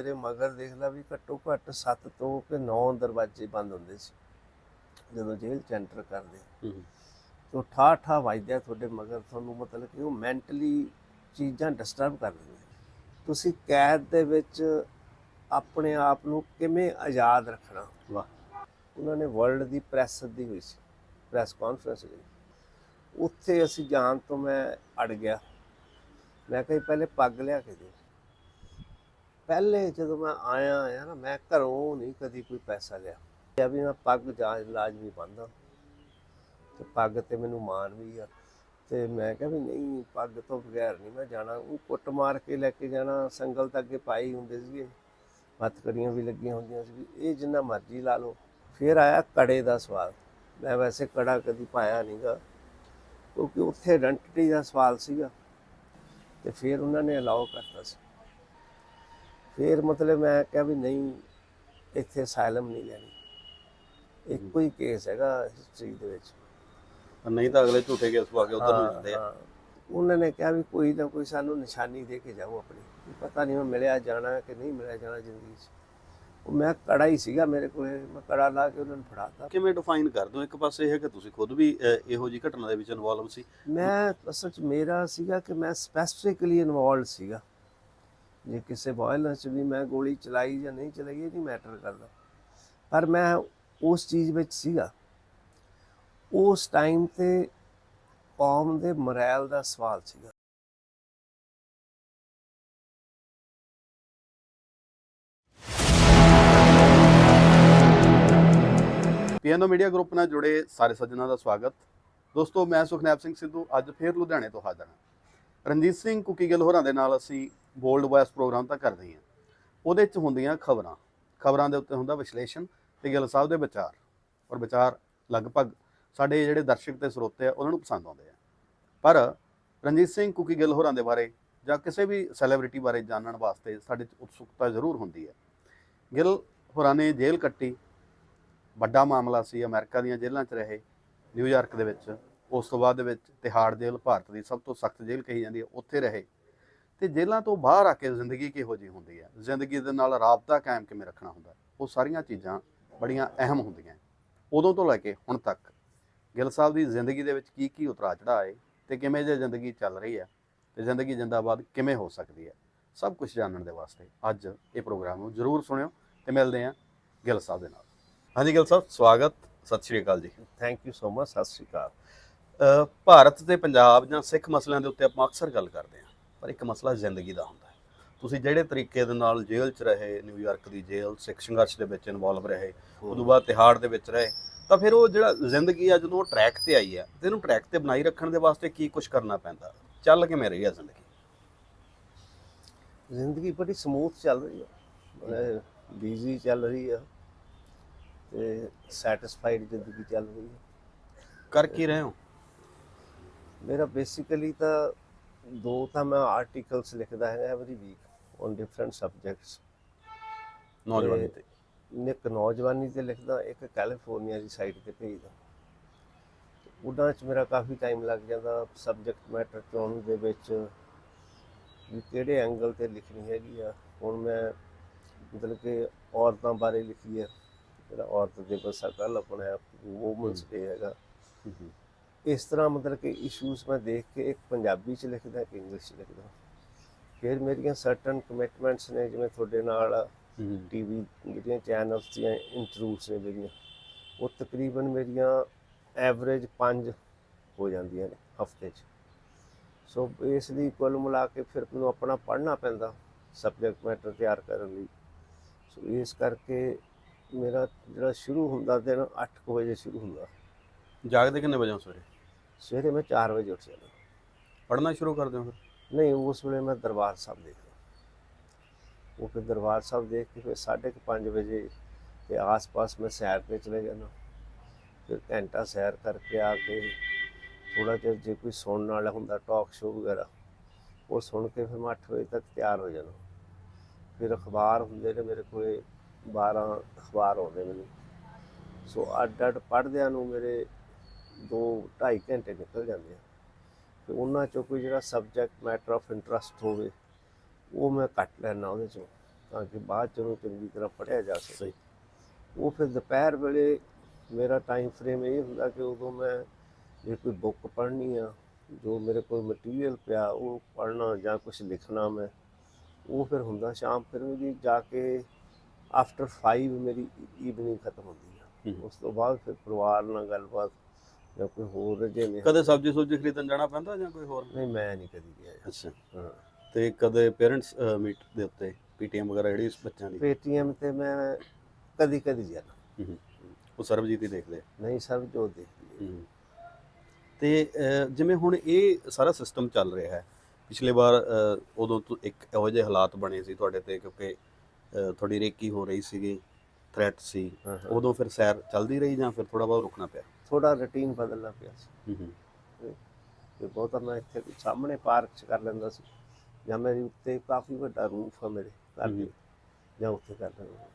ਮੇਰੇ ਮਗਰ ਦੇਖ ਲਾ ਵੀ ਘੱਟੋ ਘੱਟ 7 ਤੋਂ ਕਿ 9 ਦਰਵਾਜ਼ੇ ਬੰਦ ਹੁੰਦੇ ਸੀ। ਜਦੋਂ ਜੇਲ੍ਹ ਚ ਐਂਟਰ ਕਰਦੇ। ਹੂੰ। ਤੋ ਠਾ ਠਾ ਵੱਜਦਾ ਤੁਹਾਡੇ ਮਗਰ ਤੁਹਾਨੂੰ ਮਤਲਬ ਕਿ ਉਹ ਮੈਂਟਲੀ ਚੀਜ਼ਾਂ ਡਿਸਟਰਬ ਕਰ ਦਿੰਦੀਆਂ ਤੁਸੀਂ ਕੈਦ ਦੇ ਵਿੱਚ ਆਪਣੇ ਆਪ ਨੂੰ ਕਿਵੇਂ ਆਜ਼ਾਦ ਰੱਖਣਾ? ਵਾਹ। ਉਹਨਾਂ ਨੇ ਵਰਲਡ ਦੀ ਪ੍ਰੈਸ ਸੱਦੀ ਹੋਈ ਸੀ ਪ੍ਰੈਸ ਕਾਨਫਰੰਸ ਲਈ। ਉੱਥੇ ਅਸੀਂ ਜਾਣ ਤੋਂ ਮੈਂ ਅੜ ਗਿਆ। ਮੈਂ ਕਿਹਾ ਪਹਿਲੇ ਪੱਗ ਲਿਆ ਕੇ ਦਿਓ। ਪਹਿਲੇ ਜਦੋਂ ਮੈਂ ਆਇਆ ਆ ਨਾ, ਮੈਂ ਘਰੋਂ ਨਹੀਂ ਕਦੀ ਕੋਈ ਪੈਸਾ ਲਿਆ। ਕਿਹਾ ਵੀ ਮੈਂ ਪੱਗ ਜਾਂਚ ਲਾਜ਼ਮੀ ਬੰਨ੍ਹਦਾ ਤੇ ਪੱਗ ਤੇ ਮੈਨੂੰ ਮਾਣ ਵੀ ਆ। ਤੇ ਮੈਂ ਕਿਹਾ ਵੀ ਨਹੀਂ, ਪੱਗ ਤੋਂ ਬਗੈਰ ਨਹੀਂ ਮੈਂ ਜਾਣਾ। ਉਹ ਕੁੱਟ ਮਾਰ ਕੇ ਲੈ ਕੇ ਜਾਣਾ, ਸੰਗਲ ਤੱਕ ਅੱਗੇ ਪਾਈ ਹੁੰਦੇ ਸੀਗੇ। ਹੱਥਕੜੀਆਂ ਵੀ ਲੱਗੀਆਂ ਹੁੰਦੀਆਂ ਸੀ। ਇਹ ਜਿੰਨਾ ਮਰਜ਼ੀ ਲਾ ਲਓ। ਫਿਰ ਆਇਆ ਕੜੇ ਦਾ ਸਵਾਲ। ਮੈਂ ਵੈਸੇ ਕੜਾ ਕਦੀ ਪਾਇਆ ਨਹੀਂਗਾ। ਕਿਉਂਕਿ ਉੱਥੇ ਆਇਡੈਂਟੀਟੀ ਦਾ ਸਵਾਲ ਸੀਗਾ। ਤੇ ਫਿਰ ਉਹਨਾਂ ਨੇ ਅਲਾਉ ਕਰਤਾ ਸੀ। ਫਿਰ ਮਤਲਬ ਮੈਂ ਕਿਹਾ ਵੀ ਨਹੀਂ ਇੱਥੇ ਅਸਾਈਲਮ ਨਹੀਂ ਲੈਣੀ। ਇੱਕੋ ਹੀ। ਕੇਸ ਹੈਗਾ ਹਿਸਟਰੀ ਦੇ ਵਿੱਚ। ਨਹੀਂ ਤਾਂ ਅਗਲੇ ਝੂਠੇ ਕੇਸ ਪਾ ਕੇ ਉਧਰ ਨੂੰ ਜਾਂਦੇ ਆ। ਉਹਨਾਂ ਨੇ ਕਿਹਾ ਵੀ ਕੋਈ ਨਾ ਕੋਈ ਸਾਨੂੰ ਨਿਸ਼ਾਨੀ ਦੇ ਕੇ ਜਾਓ ਆਪਣੀ। ਪਤਾ ਨਹੀਂ ਮੈਂ ਮਿਲਿਆ ਜਾਣਾ ਕਿ ਨਹੀਂ ਮਿਲਿਆ ਜਾਣਾ ਜ਼ਿੰਦਗੀ 'ਚ। ਉਹ ਮੈਂ ਕੜਾ ਹੀ ਸੀਗਾ ਮੇਰੇ ਕੋਲੇ ਮੈਂ ਕੜਾ ਲਾ ਕੇ ਉਹਨਾਂ ਨੂੰ ਫੜਾਤਾ। ਕਿਵੇਂ ਡਿਫਾਈਨ ਕਰ ਦੋ? ਇੱਕ ਪਾਸੇ ਇਹ ਹੈ ਕਿ ਤੁਸੀਂ ਖੁਦ ਵੀ ਇਹੋ ਜੀ ਘਟਨਾ ਦੇ ਵਿੱਚ ਇਨਵੋਲਵ ਸੀ। ਮੈਂ ਅਸਲ 'ਚ ਮੇਰਾ ਸੀਗਾ ਕਿ ਮੈਂ ਸਪੈਸੀਫਿਕਲੀ ਇਨਵੋਲਡ ਸੀਗਾ। ਜੇ ਕਿਸੇ ਵਾਇਲੈਂਸ 'ਚ ਵੀ ਮੈਂ ਗੋਲੀ ਚਲਾਈ ਜਾਂ ਨਹੀਂ ਚਲਾਈ, ਇਹ ਨਹੀਂ ਮੈਟਰ ਕਰਦਾ। ਪਰ ਮੈਂ ਉਸ ਚੀਜ਼ ਵਿੱਚ ਸੀਗਾ। ਉਸ ਟਾਈਮ ਤੇ ਕੌਮ ਦੇ ਮੋਰਲ ਦਾ ਸਵਾਲ ਸੀਗਾ। ਪੀਐਨਓ ਮੀਡੀਆ ਗਰੁੱਪ ਨਾਲ ਜੁੜੇ ਸਾਰੇ ਸੱਜਣਾਂ ਦਾ ਸਵਾਗਤ। ਦੋਸਤੋ, ਮੈਂ ਸੁਖਨੈਬ ਸਿੰਘ ਸਿੱਧੂ, ਅੱਜ ਫੇਰ ਲੁਧਿਆਣੇ ਤੋਂ ਹਾਜ਼ਰ ਹਾਂ। ਰਣਜੀਤ ਸਿੰਘ ਕੁਕੀਗਲ ਹੋਰਾਂ ਦੇ ਨਾਲ ਅਸੀਂ ਬੋਲਡ ਵੌਇਸ ਪ੍ਰੋਗਰਾਮ ਤਾਂ ਕਰਦੇ ਹਾਂ ਉਹਦੇ 'ਚ ਹੁੰਦੀਆਂ ਖਬਰਾਂ। ਖਬਰਾਂ ਦੇ ਉੱਤੇ ਹੁੰਦਾ ਵਿਸ਼ਲੇਸ਼ਣ ਤੇ ਗਿੱਲ ਸਾਹਿਬ ਦੇ ਵਿਚਾਰ। ਔਰ ਵਿਚਾਰ ਲਗਭਗ ਸਾਡੇ ਜਿਹੜੇ ਦਰਸ਼ਕ ਤੇ ਸਰੋਤੇ ਆ, ਉਹਨਾਂ ਨੂੰ ਪਸੰਦ ਆਉਂਦੇ ਆ। ਪਰ ਰਣਜੀਤ ਸਿੰਘ ਕੁਕੀਗਲ ਹੋਰਾਂ ਦੇ ਬਾਰੇ ਜਾਂ ਕਿਸੇ ਵੀ ਸੈਲੀਬ੍ਰਿਟੀ ਬਾਰੇ ਜਾਣਨ ਵਾਸਤੇ ਸਾਡੇ 'ਚ ਉਤਸੁਕਤਾ ਜ਼ਰੂਰ ਹੁੰਦੀ ਹੈ। ਗਿੱਲ ਹੋਰਾਂ ਨੇ ਜੇਲ੍ਹ ਕੱਟੀ। ਵੱਡਾ ਮਾਮਲਾ ਸੀ, ਅਮਰੀਕਾ ਦੀਆਂ ਜੇਲ੍ਹਾਂ 'ਚ ਰਹੇ। ਨਿਊਯਾਰਕ ਦੇ ਵਿੱਚ ਉਸ ਤੋਂ ਬਾਅਦ ਦੇ ਵਿੱਚ ਤਿਹਾੜ ਜੇਲ੍ਹ ਭਾਰਤ ਦੀ ਸਭ ਤੋਂ ਸਖਤ ਜੇਲ੍ਹ ਕਹੀ ਜਾਂਦੀ ਹੈ, ਉੱਥੇ ਰਹੇ। ਤੇ ਜੇਲ੍ਹਾਂ ਤੋਂ ਬਾਹਰ ਆ ਕੇ ਜ਼ਿੰਦਗੀ ਕਿਹੋ ਜਿਹੀ ਹੁੰਦੀ ਹੈ? ਜ਼ਿੰਦਗੀ ਦੇ ਨਾਲ ਰਾਬਤਾ ਕਾਇਮ ਕਿਵੇਂ ਰੱਖਣਾ ਹੁੰਦਾ ਉਹ ਸਾਰੀਆਂ ਚੀਜ਼ਾਂ ਬੜੀਆਂ ਅਹਿਮ ਹੁੰਦੀਆਂ ਉਦੋਂ ਤੋਂ ਲੈ ਕੇ ਹੁਣ ਤੱਕ ਗਿੱਲ ਸਾਹਿਬ ਦੀ ਜ਼ਿੰਦਗੀ ਦੇ ਵਿੱਚ ਕੀ ਕੀ ਉਤਰਾ ਚੜ੍ਹਾਅ ਆਏ ਤੇ ਕਿਵੇਂ ਜੇ ਜ਼ਿੰਦਗੀ ਚੱਲ ਰਹੀ ਹੈ ਤੇ ਜ਼ਿੰਦਗੀ ਜਿੰਦਾਬਾਦ ਕਿਵੇਂ ਹੋ ਸਕਦੀ ਹੈ? ਸਭ ਕੁਝ ਜਾਣਨ ਦੇ ਵਾਸਤੇ ਅੱਜ ਇਹ ਪ੍ਰੋਗਰਾਮ ਨੂੰ ਜ਼ਰੂਰ ਸੁਣਿਓ ਤੇ ਮਿਲਦੇ ਹਾਂ ਗਿੱਲ ਸਾਹਿਬ ਦੇ ਨਾਲ। ਹਾਂਜੀ ਗਿੱਲ ਸਾਹਿਬ, ਸਵਾਗਤ। ਸਤਿ ਸ਼੍ਰੀ ਅਕਾਲ ਜੀ। ਥੈਂਕ ਯੂ ਸੋ ਮਚ ਸਤਿ ਸ਼੍ਰੀ ਅਕਾਲ। ਭਾਰਤ ਤੇ ਪੰਜਾਬ ਜਾਂ ਸਿੱਖ ਮਸਲਿਆਂ ਦੇ ਉੱਤੇ ਆਪਾਂ ਅਕਸਰ ਗੱਲ ਕਰਦੇ ਹਾਂ ਪਰ ਇੱਕ ਮਸਲਾ ਜ਼ਿੰਦਗੀ ਦਾ ਹੁੰਦਾ ਹੈ। ਤੁਸੀਂ ਜਿਹੜੇ ਤਰੀਕੇ ਦੇ ਨਾਲ ਜੇਲ੍ਹ 'ਚ ਰਹੇ ਨਿਊਯਾਰਕ ਦੀ ਜੇਲ੍ਹ ਸਿੱਖ ਸੰਘਰਸ਼ ਦੇ ਵਿੱਚ ਇਨਵੋਲਵ ਰਹੇ ਉਦੋਂ ਬਾਅਦ ਤਿਹਾੜ ਦੇ ਵਿੱਚ ਰਹੇ ਤਾਂ ਫਿਰ ਉਹ ਜਿਹੜਾ ਜ਼ਿੰਦਗੀ ਆ ਜਦੋਂ ਉਹ ਟਰੈਕ ਤੇ ਆਈ ਆ ਤੇ ਇਹਨੂੰ ਟਰੈਕ ਤੇ ਬਣਾਈ ਰੱਖਣ ਦੇ ਵਾਸਤੇ ਕੀ ਕੁਝ ਕਰਨਾ ਪੈਂਦਾ? ਚੱਲ ਕਿਵੇਂ ਰਹੀ ਆ ਜ਼ਿੰਦਗੀ? ਜ਼ਿੰਦਗੀ ਬੜੀ ਸਮੂਥ ਚੱਲ ਰਹੀ ਹੈ ਬੀਜ਼ੀ ਚੱਲ ਰਹੀ ਹੈ ਤੇ ਸੈਟੀਸਫਾਈਡ ਜ਼ਿੰਦਗੀ ਚੱਲ ਰਹੀ ਹੈ ਕਰ ਕੀ ਰਹੇ ਹੋ? ਮੇਰਾ ਬੇਸਿਕਲੀ ਤਾਂ ਦੋ ਤਾਂ ਮੈਂ ਆਰਟੀਕਲਸ ਲਿਖਦਾ ਹੈ every week on different subjects ਨੌਜਵਾਨੀ ਤੇ ਇੱਕ ਨੌਜਵਾਨੀ ਤੇ ਲਿਖਦਾ ਇੱਕ ਕੈਲੀਫੋਰਨੀਆ ਦੀ ਸਾਈਟ ਤੇ ਭੇਜਦਾ। ਉਹਨਾਂ 'ਚ ਮੇਰਾ ਕਾਫੀ ਟਾਈਮ ਲੱਗ ਜਾਂਦਾ ਸਬਜੈਕਟ ਮੈਟਰ ਚੁਣਨ ਦੇ ਵਿੱਚ ਵੀ ਕਿਹੜੇ ਐਂਗਲ ਤੇ ਲਿਖਣੀ ਹੈਗੀ ਆ। ਹੁਣ ਮੈਂ ਮਤਲਬ ਕਿ ਔਰਤਾਂ ਬਾਰੇ ਲਿਖੀ ਹੈ। ਜਿਹੜਾ ਔਰਤ ਦਿਵਸ ਆ ਕੱਲ ਆਪਣਾ ਵੂਮਨਸ ਡੇ ਹੈਗਾ। ਇਸ ਤਰ੍ਹਾਂ ਮਤਲਬ ਕਿ ਇਸ਼ੂਜ਼ ਮੈਂ ਦੇਖ ਕੇ ਇੱਕ ਪੰਜਾਬੀ ਚ ਲਿਖਦਾ ਇੱਕ ਇੰਗਲਿਸ਼ ਚ ਲਿਖਦਾ। ਫਿਰ ਮੇਰੀਆਂ ਸਰਟਨ ਕਮਿਟਮੈਂਟਸ ਨੇ ਜਿਵੇਂ ਤੁਹਾਡੇ ਨਾਲ ਟੀਵੀ ਜਿਹੜੀਆਂ ਚੈਨਲਸ ਦੀਆਂ ਇੰਟਰਵਿਊਸ ਨੇ ਮੇਰੀਆਂ ਉਹ ਤਕਰੀਬਨ ਮੇਰੀਆਂ ਐਵਰੇਜ 5 ਹੋ ਜਾਂਦੀਆਂ ਨੇ ਹਫ਼ਤੇ 'ਚ। ਸੋ ਇਸ ਲਈ ਕੁੱਲ ਮਿਲਾ ਕੇ ਫਿਰ ਮੈਨੂੰ ਆਪਣਾ ਪੜ੍ਹਨਾ ਪੈਂਦਾ ਸਬਜੈਕਟ ਮੈਟਰ ਤਿਆਰ ਕਰਨ ਲਈ। ਸੋ ਇਸ ਕਰਕੇ ਮੇਰਾ ਜਿਹੜਾ ਸ਼ੁਰੂ ਹੁੰਦਾ ਦਿਨ 8 ਵਜੇ ਸ਼ੁਰੂ ਹੁੰਦਾ। ਜਾਗਦੇ ਕਿੰਨੇ ਵਜੇ ਸਵੇਰੇ? ਸਵੇਰੇ ਮੈਂ 4 ਵਜੇ ਉੱਠ ਜਾਂਦਾ। ਪੜ੍ਹਨਾ ਸ਼ੁਰੂ ਕਰ ਦਿਓ ਫਿਰ। ਨਹੀਂ ਉਸ ਵੇਲੇ ਮੈਂ ਦਰਬਾਰ ਸਾਹਿਬ ਦੇਖਦਾ ਉਹ ਫਿਰ ਦਰਬਾਰ ਸਾਹਿਬ ਦੇਖ ਕੇ ਫਿਰ 5:30 ਵਜੇ ਤੇ ਆਸ-ਪਾਸ ਮੈਂ ਸੈਰ ਤੇ ਚਲੇ ਜਾਂਦਾ। ਫਿਰ ਘੰਟਾ ਸੈਰ ਕਰਕੇ ਆ ਕੇ ਥੋੜਾ ਜਿਹਾ ਜੇ ਕੋਈ ਸੁਣਨ ਵਾਲਾ ਹੁੰਦਾ ਟਾਕ ਸ਼ੋਅ ਵਗੈਰਾ ਉਹ ਸੁਣ ਕੇ ਫਿਰ ਮੈਂ 8 ਵਜੇ ਤੱਕ ਤਿਆਰ ਹੋ ਜਾਣਾ ਫਿਰ ਅਖਬਾਰ ਹੁੰਦੇ ਨੇ ਮੇਰੇ ਕੋਲੇ 12 ਅਖਬਾਰ ਆਉਂਦੇ ਮੈਨੂੰ। ਸੋ ਅੱਡ ਅੱਡ ਪੜ੍ਹਦਿਆਂ ਨੂੰ ਮੇਰੇ 2 2.5 ਘੰਟੇ ਨਿਕਲ ਜਾਂਦੇ ਆ। ਤੇ ਉਹਨਾਂ ਚੋਂ ਕੋਈ ਜਿਹੜਾ ਸਬਜੈਕਟ ਮੈਟਰ ਆਫ ਇੰਟਰਸਟ ਹੋਵੇ ਉਹ ਮੈਂ ਕੱਟ ਲੈਣਾ ਉਹਦੇ ਚੋਂ ਤਾਂ ਕਿ ਬਾਅਦ ਚ ਚੰਗੀ ਤਰ੍ਹਾਂ ਪੜ੍ਹਿਆ ਜਾ ਸਕੇ। ਉਹ ਫਿਰ ਦੁਪਹਿਰ ਵੇਲੇ ਮੇਰਾ ਟਾਈਮ ਫਰੇਮ ਇਹ ਹੁੰਦਾ ਕਿ ਉਦੋਂ ਮੈਂ ਜੇ ਕੋਈ ਬੁੱਕ ਪੜ੍ਹਨੀ ਆ ਜੋ ਮੇਰੇ ਕੋਲ ਮਟੀਰੀਅਲ ਪਿਆ ਉਹ ਪੜ੍ਹਨਾ ਜਾਂ ਕੁਝ ਲਿਖਣਾ ਮੈਂ ਉਹ ਫਿਰ ਹੁੰਦਾ ਸ਼ਾਮ ਫਿਰ ਵੀ ਜਾ ਕੇ ਆਫਟਰ 5 ਮੇਰੀ ਈਵਨਿੰਗ ਖਤਮ ਹੁੰਦੀ ਆ। ਉਸ ਤੋਂ ਬਾਅਦ ਫਿਰ ਪਰਿਵਾਰ ਨਾਲ ਗੱਲਬਾਤ ਜਾਂ ਕੋਈ ਹੋਰ ਰਜੇਵੇਂ ਕਦੇ ਸਬਜ਼ੀ ਸੁਬਜ਼ੀ ਖਰੀਦਣ ਜਾਣਾ ਪੈਂਦਾ ਜਾਂ ਕੋਈ ਹੋਰ ਨਹੀਂ ਮੈਂ ਨਹੀਂ ਕਦੀ ਗਿਆ। ਅੱਛਾ ਹਾਂ ਤੇ ਕਦੇ ਪੇਰੈਂਟਸ ਮੀਟ ਦੇ ਉੱਤੇ ਪੀਟੀਐਮ ਵਗੈਰਾ ਜਿਹੜੀ ਬੱਚਿਆਂ ਦੀ ਪੇਟੀਐਮ ਤੇ ਮੈਂ ਕਦੀ ਕਦੀ ਜਾਣਾ ਹੂੰ। ਉਹ ਸਰਬਜੀਤ ਹੀ ਦੇਖਦੇ ਆ। ਨਹੀਂ ਸਭ ਜੋ ਦੇਖਦੀ ਹੈ। ਤੇ ਅਹ, ਜਿਵੇਂ ਹੁਣ ਇਹ ਸਾਰਾ ਸਿਸਟਮ ਚੱਲ ਰਿਹਾ ਹੈ ਪਿਛਲੇ ਵਾਰ ਅਹ, ਉਦੋਂ ਤੋਂ ਇੱਕ ਇਹੋ ਜਿਹੇ ਹਾਲਾਤ ਬਣੇ ਸੀ ਤੁਹਾਡੇ ਤੇ ਕਿਉਂਕਿ ਅਹ, ਤੁਹਾਡੀ ਰੇਕੀ ਹੋ ਰਹੀ ਸੀਗੀ ਥ੍ਰੈਟ ਸੀ ਹਾਂ, ਹਾਂ। ਉਦੋਂ ਫਿਰ ਸੈਰ ਚੱਲਦੀ ਰਹੀ ਜਾਂ ਫਿਰ ਥੋੜਾ ਬਹੁਤ ਰੁਕਣਾ ਪਿਆ ਥੋੜਾ ਰੁਟੀਨ ਬਦਲਣਾ ਪਿਆ ਸੀ। ਹੂੰ ਹੂੰ। ਤੇ ਬਹੁਤਾ ਮੈਂ ਇੱਥੇ ਸਾਹਮਣੇ ਪਾਰਕ 'ਚ ਕਰ ਲੈਂਦਾ ਸੀ। ਜਾਂ ਮੇਰੀ ਉੱਤੇ ਕਾਫੀ ਵੱਡਾ ਰੂਫ ਆ ਮੇਰੇ ਘਰ ਦੇ। ਜਾਂ ਉੱਥੇ ਕਰ ਲੈਂਦਾ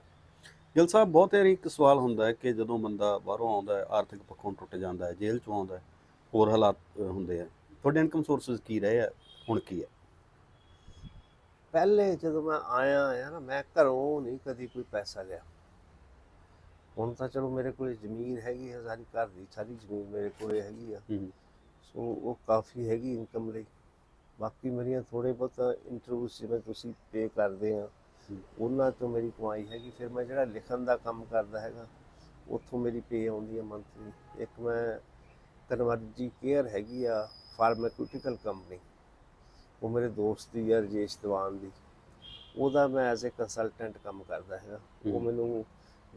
ਗਿਲ ਸਾਹਿਬ ਬਹੁਤ ਵਾਰੀ ਇੱਕ ਸਵਾਲ ਹੁੰਦਾ ਹੈ ਕਿ ਜਦੋਂ ਬੰਦਾ ਬਾਹਰੋਂ ਆਉਂਦਾ ਹੈ ਆਰਥਿਕ ਪੱਖੋਂ ਟੁੱਟ ਜਾਂਦਾ ਹੈ ਜੇਲ੍ਹ ਚੋਂ ਆਉਂਦਾ ਹੈ ਹੋਰ ਹਾਲਾਤ ਹੁੰਦੇ ਆ। ਤੁਹਾਡੇ ਇਨਕਮ ਸੋਰਸਸ ਕੀ ਰਹੇ ਆ ਹੁਣ ਕੀ ਹੈ ਪਹਿਲੇ ਜਦੋਂ ਮੈਂ ਆਇਆ ਆ ਨਾ ਮੈਂ ਘਰੋਂ ਨਹੀਂ ਕਦੀ ਕੋਈ ਪੈਸਾ ਲਿਆ। ਹੁਣ ਤਾਂ ਚਲੋ ਮੇਰੇ ਕੋਲ ਜ਼ਮੀਨ ਹੈਗੀ ਹੈ ਸਾਰੀ ਘਰ ਦੀ ਸਾਰੀ ਜ਼ਮੀਨ ਮੇਰੇ ਕੋਲੇ ਹੈਗੀ ਆ। ਹੂੰ ਸੋ ਉਹ ਕਾਫੀ ਹੈਗੀ ਇਨਕਮ ਲਈ। ਬਾਕੀ ਮੇਰੀਆਂ ਥੋੜੇ ਬਹੁਤ ਇੰਟਰਵਿਊਸ ਜਿਵੇਂ ਤੁਸੀਂ ਪੇ ਕਰਦੇ ਆ। ਉਹਨਾਂ ਤੋਂ ਮੇਰੀ ਕਮਾਈ ਹੈਗੀ। ਫਿਰ ਮੈਂ ਜਿਹੜਾ ਲਿਖਣ ਦਾ ਕੰਮ ਕਰਦਾ ਹੈਗਾ ਉੱਥੋਂ ਮੇਰੀ ਪੇ ਆਉਂਦੀ ਹੈ ਮੰਥਲੀ ਇੱਕ ਮੈਂ ਕਨਵਰਜੀ ਕੇਅਰ ਹੈਗੀ ਆ ਫਾਰਮਾਕਿਊਟੀਕਲ ਕੰਪਨੀ ਉਹ ਮੇਰੇ ਦੋਸਤ ਦੀ ਆ ਰਜੇਸ਼ ਦੀਵਾਨ ਦੀ। ਉਹਦਾ ਮੈਂ ਐਜ਼ ਅ ਕੰਸਲਟੈਂਟ ਕੰਮ ਕਰਦਾ ਹੈਗਾ। ਉਹ। ਮੈਨੂੰ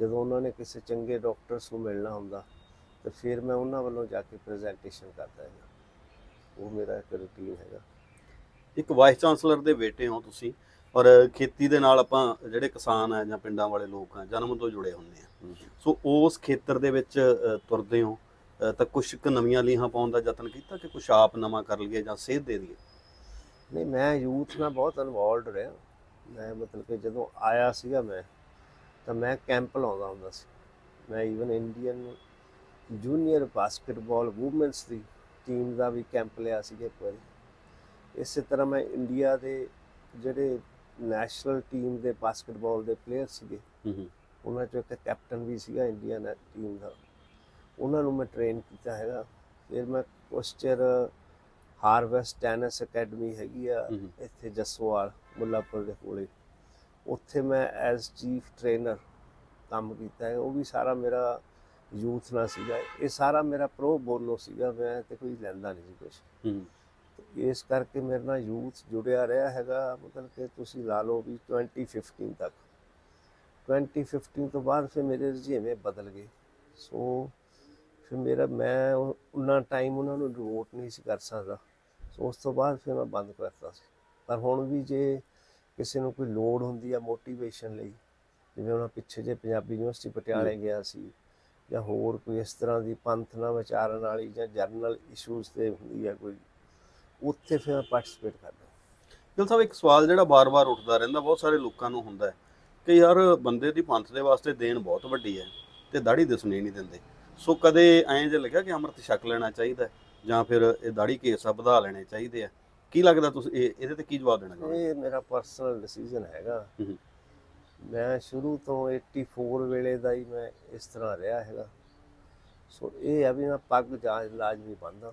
ਜਦੋਂ ਉਹਨਾਂ ਨੇ ਕਿਸੇ ਚੰਗੇ ਡਾਕਟਰਸ ਨੂੰ ਮਿਲਣਾ ਹੁੰਦਾ ਤੇ ਫਿਰ ਮੈਂ ਉਹਨਾਂ ਵੱਲੋਂ ਜਾ ਕੇ ਪ੍ਰੈਜੈਂਟੇਸ਼ਨ ਕਰਦਾ ਹੈਗਾ। ਉਹ ਮੇਰਾ ਇੱਕ ਰੁਟੀਨ ਹੈਗਾ। ਇੱਕ ਵਾਈਸ ਚਾਂਸਲਰ ਦੇ ਬੇਟੇ ਹੋ ਤੁਸੀਂ ਔਰ ਖੇਤੀ ਦੇ ਨਾਲ ਆਪਾਂ ਜਿਹੜੇ ਕਿਸਾਨ ਆ ਜਾਂ ਪਿੰਡਾਂ ਵਾਲੇ ਲੋਕ ਆ ਜਨਮ ਤੋਂ ਜੁੜੇ ਹੁੰਦੇ ਆ। ਸੋ ਉਸ ਖੇਤਰ ਦੇ ਵਿੱਚ ਤੁਰਦੇ ਹੋ ਤਾਂ ਕੁਝ ਕੁ ਨਵੀਆਂ ਲੀਹਾਂ ਪਾਉਣ ਦਾ ਯਤਨ ਕੀਤਾ ਕਿ ਕੁਝ ਆਪ ਨਵਾਂ ਕਰ ਲਈਏ ਜਾਂ ਸੇਧ ਦੇ ਦਈਏ? ਨਹੀਂ ਮੈਂ ਯੂਥ ਨਾਲ ਬਹੁਤ ਇਨਵੋਲਡ ਰਿਹਾ। ਮੈਂ ਮਤਲਬ ਕਿ ਜਦੋਂ ਆਇਆ ਸੀਗਾ ਮੈਂ ਤਾਂ ਮੈਂ ਕੈਂਪ ਲਾਉਂਦਾ ਹੁੰਦਾ ਸੀ। ਮੈਂ even Indian junior basketball womens ਦੀ ਟੀਮ ਦਾ ਵੀ ਕੈਂਪ ਲਿਆ ਸੀਗਾ ਇੱਕ ਵਾਰੀ। ਇਸੇ ਤਰ੍ਹਾਂ ਮੈਂ ਇੰਡੀਆ ਦੇ ਜਿਹੜੇ ਨੈਸ਼ਨਲ ਟੀਮ ਦੇ ਬਾਸਕਟਬਾਲ ਦੇ ਪਲੇਅਰ ਸੀਗੇ ਹੂੰ ਹੂੰ। ਉਹਨਾਂ ਚੋਂ ਇੱਕ ਕੈਪਟਨ ਵੀ ਸੀਗਾ ਇੰਡੀਅਨ ਟੀਮ ਦਾ। ਉਹਨਾਂ ਨੂੰ ਮੈਂ ਟ੍ਰੇਨ ਕੀਤਾ ਹੈਗਾ। ਫਿਰ ਮੈਂ ਚਿਰ ਹਾਰਵੈਸਟ ਟੈਨਿਸ ਅਕੈਡਮੀ ਹੈਗੀ ਆ। ਇੱਥੇ ਜਸਵਾਲ ਮੁੱਲਾਪੁਰ ਦੇ ਕੋਲੇ। ਉੱਥੇ ਮੈਂ ਐਜ਼ ਚੀਫ ਟ੍ਰੇਨਰ ਕੰਮ ਕੀਤਾ ਹੈ। ਉਹ ਵੀ ਸਾਰਾ ਮੇਰਾ ਯੂਥ ਨਾਲ ਸੀਗਾ। ਇਹ ਸਾਰਾ ਮੇਰਾ ਪ੍ਰੋ ਬੋਨੋ ਸੀਗਾ। ਮੈਂ ਤੇ ਕੋਈ ਲੈਂਦਾ ਨਹੀਂ ਸੀ ਹੂੰ। ਇਸ ਕਰਕੇ ਮੇਰੇ ਨਾਲ ਯੂਥ ਜੁੜਿਆ ਰਿਹਾ ਹੈਗਾ। ਮਤਲਬ ਕਿ ਤੁਸੀਂ ਲਾ ਲਓ ਵੀ 2015 ਤੱਕ। 2015 ਤੋਂ ਬਾਅਦ ਫਿਰ ਮੇਰੇ ਰੁਝੇਵੇਂ ਬਦਲ ਗਏ। ਸੋ ਫਿਰ ਮੇਰਾ ਮੈਂ ਉਹ- ਉਨਾ ਟਾਈਮ ਉਹਨਾਂ ਨੂੰ ਡਿਵੋਟ ਨਹੀਂ ਸੀ ਕਰ ਸਕਦਾ। ਸੋ ਉਸ ਤੋਂ ਬਾਅਦ ਫਿਰ ਮੈਂ ਬੰਦ ਕਰਤਾ ਸੀ। ਪਰ ਹੁਣ ਵੀ ਜੇ ਕਿਸੇ ਨੂੰ ਕੋਈ ਲੋੜ ਹੁੰਦੀ ਆ ਮੋਟੀਵੇਸ਼ਨ ਲਈ ਜਿਵੇਂ ਉਹਨਾਂ ਪਿੱਛੇ ਜੇ ਪੰਜਾਬੀ ਯੂਨੀਵਰਸਿਟੀ ਪਟਿਆਲੇ ਗਿਆ ਸੀ ਜਾਂ ਹੋਰ ਕੋਈ ਇਸ ਤਰ੍ਹਾਂ ਦੀ ਪੰਥ ਨਾਲ ਵਿਚਾਰਨ ਵਾਲੀ ਜਾਂ ਜਰਨਲ ਇਸ਼ੂਜ਼ ਤੇ ਹੁੰਦੀ ਆ ਕੋਈ ਉੱਥੇ ਫਿਰ ਮੈਂ ਪਾਰਟਿਸਿਪੇਟ ਕਰਦਾ। ਗਿਲ ਸਾਹਿਬ ਇੱਕ ਸਵਾਲ ਜਿਹੜਾ ਬਾਰ-ਬਾਰ ਉੱਠਦਾ ਰਹਿੰਦਾ ਬਹੁਤ ਸਾਰੇ ਲੋਕਾਂ ਨੂੰ ਹੁੰਦਾ ਹੈ ਕਿ ਯਾਰ ਬੰਦੇ ਦੀ ਪੰਥ ਦੇ ਵਾਸਤੇ ਦੇਣ ਬਹੁਤ ਵੱਡੀ ਹੈ ਤੇ ਦਾੜੀ ਦਿਸਣੀ ਨਹੀਂ ਦਿੰਦੇ। ਸੋ ਕਦੇ ਐਂ ਜੇ ਲੱਗਿਆ ਕਿ ਅੰਮ੍ਰਿਤ ਛਕ ਲੈਣਾ ਚਾਹੀਦਾ ਜਾਂ ਫਿਰ ਇਹ ਦਾੜੀ ਕੇਸ ਆ ਵਧਾ ਲੈਣੇ ਚਾਹੀਦੇ ਆ? ਕੀ ਲੱਗਦਾ ਤੁਸੀਂ ਇਹ ਇਹਦੇ ਤੇ ਕੀ ਜਵਾਬ ਦੇਣਾ ਇਹ ਮੇਰਾ ਪਰਸਨਲ ਡਿਸੀਜਨ ਹੈਗਾ। ਮੈਂ ਸ਼ੁਰੂ ਤੋਂ 84 ਵੇਲੇ ਦਾ ਹੀ ਮੈਂ ਇਸ ਤਰ੍ਹਾਂ ਰਿਹਾ ਹੈਗਾ। ਸੋ ਇਹ ਆ ਵੀ ਮੈਂ ਪੱਗ ਜਾਂ ਲਾਜ਼ਮੀ ਬੰਨਦਾ।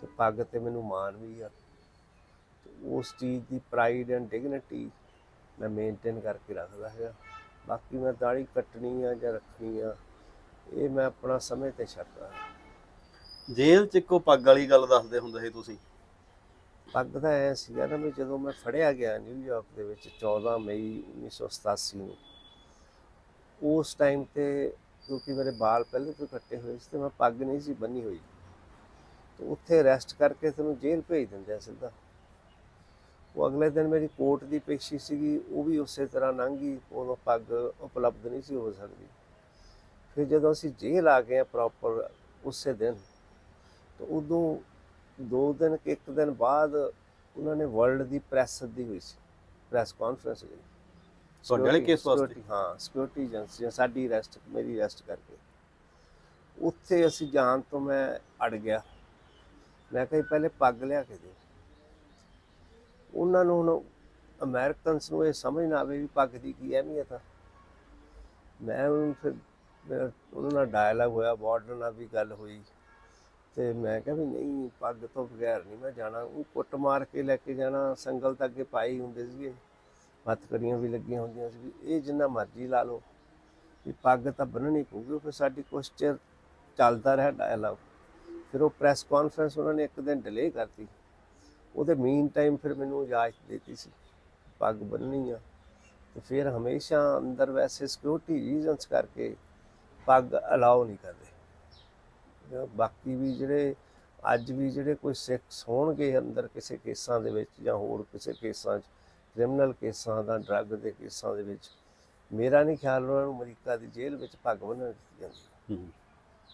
ਤੇ ਪੱਗ ਤੇ ਮੈਨੂੰ ਮਾਣ ਵੀ ਆ। ਤੇ ਉਸ ਚੀਜ਼ ਦੀ ਪ੍ਰਾਈਡ ਐਂਡ ਡਿਗਨਿਟੀ ਮੈਂ ਮੇਨਟੇਨ ਕਰਕੇ ਰੱਖਦਾ ਹੈਗਾ। ਬਾਕੀ ਮੈਂ ਦਾੜੀ ਕੱਟਣੀ ਆ ਜਾਂ ਰੱਖਣੀ ਆ ਇਹ ਮੈਂ ਆਪਣਾ ਸਮੇਂ ਤੇ ਛੱਡਦਾ। ਜੇਲ੍ਹ 'ਚ ਇੱਕੋ ਪੱਗ ਵਾਲੀ ਗੱਲ ਦੱਸਦੇ ਹੁੰਦੇ ਸੀ ਤੁਸੀਂ? ਪੱਗ ਦਾ ਐ ਸੀਗਾ ਨਾ ਵੀ ਜਦੋਂ ਮੈਂ ਫੜਿਆ ਗਿਆ ਨਿਊਯਾਰਕ ਦੇ ਵਿੱਚ 14 ਮਈ 1987 ਨੂੰ, ਉਸ ਟਾਈਮ ਤੇ ਕਿਉਂਕਿ ਮੇਰੇ ਵਾਲ ਪਹਿਲੇ ਤੋਂ ਕੱਟੇ ਹੋਏ ਸੀ ਤੇ ਮੈਂ ਪੱਗ ਨਹੀਂ ਸੀ ਬੰਨੀ ਹੋਈ। ਤੇ ਉੱਥੇ ਰੈਸਟ ਕਰਕੇ ਤੈਨੂੰ ਜੇਲ੍ਹ ਭੇਜ ਦਿੰਦੇ ਆ ਸਿੱਧਾ। ਉਹ ਅਗਲੇ ਦਿਨ ਮੇਰੀ ਕੋਰਟ ਦੀ ਪੇਸ਼ੀ ਸੀਗੀ, ਉਹ ਵੀ ਉਸੇ ਤਰ੍ਹਾਂ ਲੰਘੀ ਉਦੋਂ ਪੱਗ ਉਪਲਬਧ ਨਹੀਂ ਸੀ ਹੋ ਸਕਦੀ। ਫਿਰ ਜਦੋਂ ਅਸੀਂ ਜੇਲ੍ਹ ਆ ਗਏ ਪ੍ਰੋਪਰ ਉਸੇ ਦਿਨ, ਤਾਂ ਉਦੋਂ ਦੋ ਦਿਨ ਕਿ ਇੱਕ ਦਿਨ ਬਾਅਦ ਉਹਨਾਂ ਨੇ ਵਰਲਡ ਦੀ ਪ੍ਰੈਸ ਸੱਦੀ ਹੋਈ ਸੀ ਪ੍ਰੈਸ ਕਾਨਫਰੰਸ ਲਈ ਤੁਹਾਡੇ ਵਾਲੇ ਕੇਸ ਵਾਸਤੇ? ਹਾਂ ਸਿਕਿਉਰਿਟੀ ਏਜੰਸੀਆਂ ਸਾਡੀ ਅਰੈਸਟ ਮੇਰੀ ਅਰੈਸਟ ਕਰਕੇ। ਉੱਥੇ ਅਸੀਂ ਜਾਣ ਤੋਂ ਮੈਂ ਅੜ ਗਿਆ। ਮੈਂ ਕਿਹਾ ਪਹਿਲੇ ਪੱਗ ਲਿਆ ਕੇ ਦੇ ਉਹਨਾਂ ਨੂੰ ਹੁਣ ਅਮਰੀਕਨਸ ਨੂੰ ਇਹ ਸਮਝ ਨਾ ਆਵੇ ਵੀ ਪੱਗ ਦੀ ਕੀ ਅਹਿਮੀਅਤ ਆ। ਮੈਂ ਉਹਨੂੰ ਫਿਰ ਮੇਰਾ ਉਹਨਾਂ ਨਾਲ ਡਾਇਲਾਗ ਹੋਇਆ ਬਾਰਡਰ ਨਾਲ ਵੀ ਗੱਲ ਹੋਈ। ਤੇ ਮੈਂ ਕਿਹਾ ਵੀ ਨਹੀਂ, ਪੱਗ ਤੋਂ ਬਗੈਰ ਨਹੀਂ ਮੈਂ ਜਾਣਾ। ਉਹ ਕੁੱਟ ਮਾਰ ਕੇ ਲੈ ਕੇ ਜਾਣਾ, ਸੰਗਲ ਤਾਂ ਅੱਗੇ ਪਾਈ ਹੁੰਦੇ ਸੀਗੇ। ਹੱਥਕੜੀਆਂ ਵੀ ਲੱਗੀਆਂ ਹੁੰਦੀਆਂ ਸੀ। ਇਹ ਜਿੰਨਾ ਮਰਜ਼ੀ ਲਾ ਲਓ। ਵੀ ਪੱਗ ਤਾਂ ਬੰਨਣੀ ਪਊਗੀ ਫਿਰ ਸਾਡੀ ਕੁਛ ਚਿਰ ਚੱਲਦਾ ਰਿਹਾ ਡਾਇਲਾਗ ਫਿਰ ਉਹ ਪ੍ਰੈਸ ਕਾਨਫਰੰਸ ਉਹਨਾਂ ਨੇ ਇੱਕ ਦਿਨ ਡਿਲੇ ਕਰਤੀ। ਉਹਦੇ ਮੀਨ ਟਾਈਮ ਫਿਰ ਮੈਨੂੰ ਇਜਾਜ਼ਤ ਦਿੱਤੀ ਸੀ। ਪੱਗ ਬੰਨਣੀ ਆ। ਤੇ ਫਿਰ ਹਮੇਸ਼ਾ ਅੰਦਰ ਵੈਸੇ ਸਿਕਿਉਰਿਟੀ ਰੀਜ਼ਨਸ ਕਰਕੇ ਪੱਗ ਅਲਾਉ ਨਹੀਂ ਕਰਦੇ। ਬਾਕੀ ਵੀ ਜਿਹੜੇ ਅੱਜ ਵੀ ਜਿਹੜੇ ਕੋਈ ਸਿੱਖ ਹੋਣਗੇ ਅੰਦਰ ਕਿਸੇ ਕੇਸਾਂ ਦੇ ਵਿੱਚ ਜਾਂ ਹੋਰ ਕਿਸੇ ਕੇਸਾਂ 'ਚ ਕ੍ਰਿਮੀਨਲ ਕੇਸਾਂ ਦਾ ਡਰੱਗ ਦੇ ਕੇਸਾਂ ਦੇ ਵਿੱਚ ਮੇਰਾ ਨਹੀਂ ਖਿਆਲ ਉਹਨਾਂ ਨੂੰ ਅਮਰੀਕਾ ਦੀ ਜੇਲ੍ਹ ਵਿੱਚ ਪੱਗ ਬੰਨ੍ਹਣ ਦਿੱਤੀ ਜਾਂਦੀ। ਹੂੰ।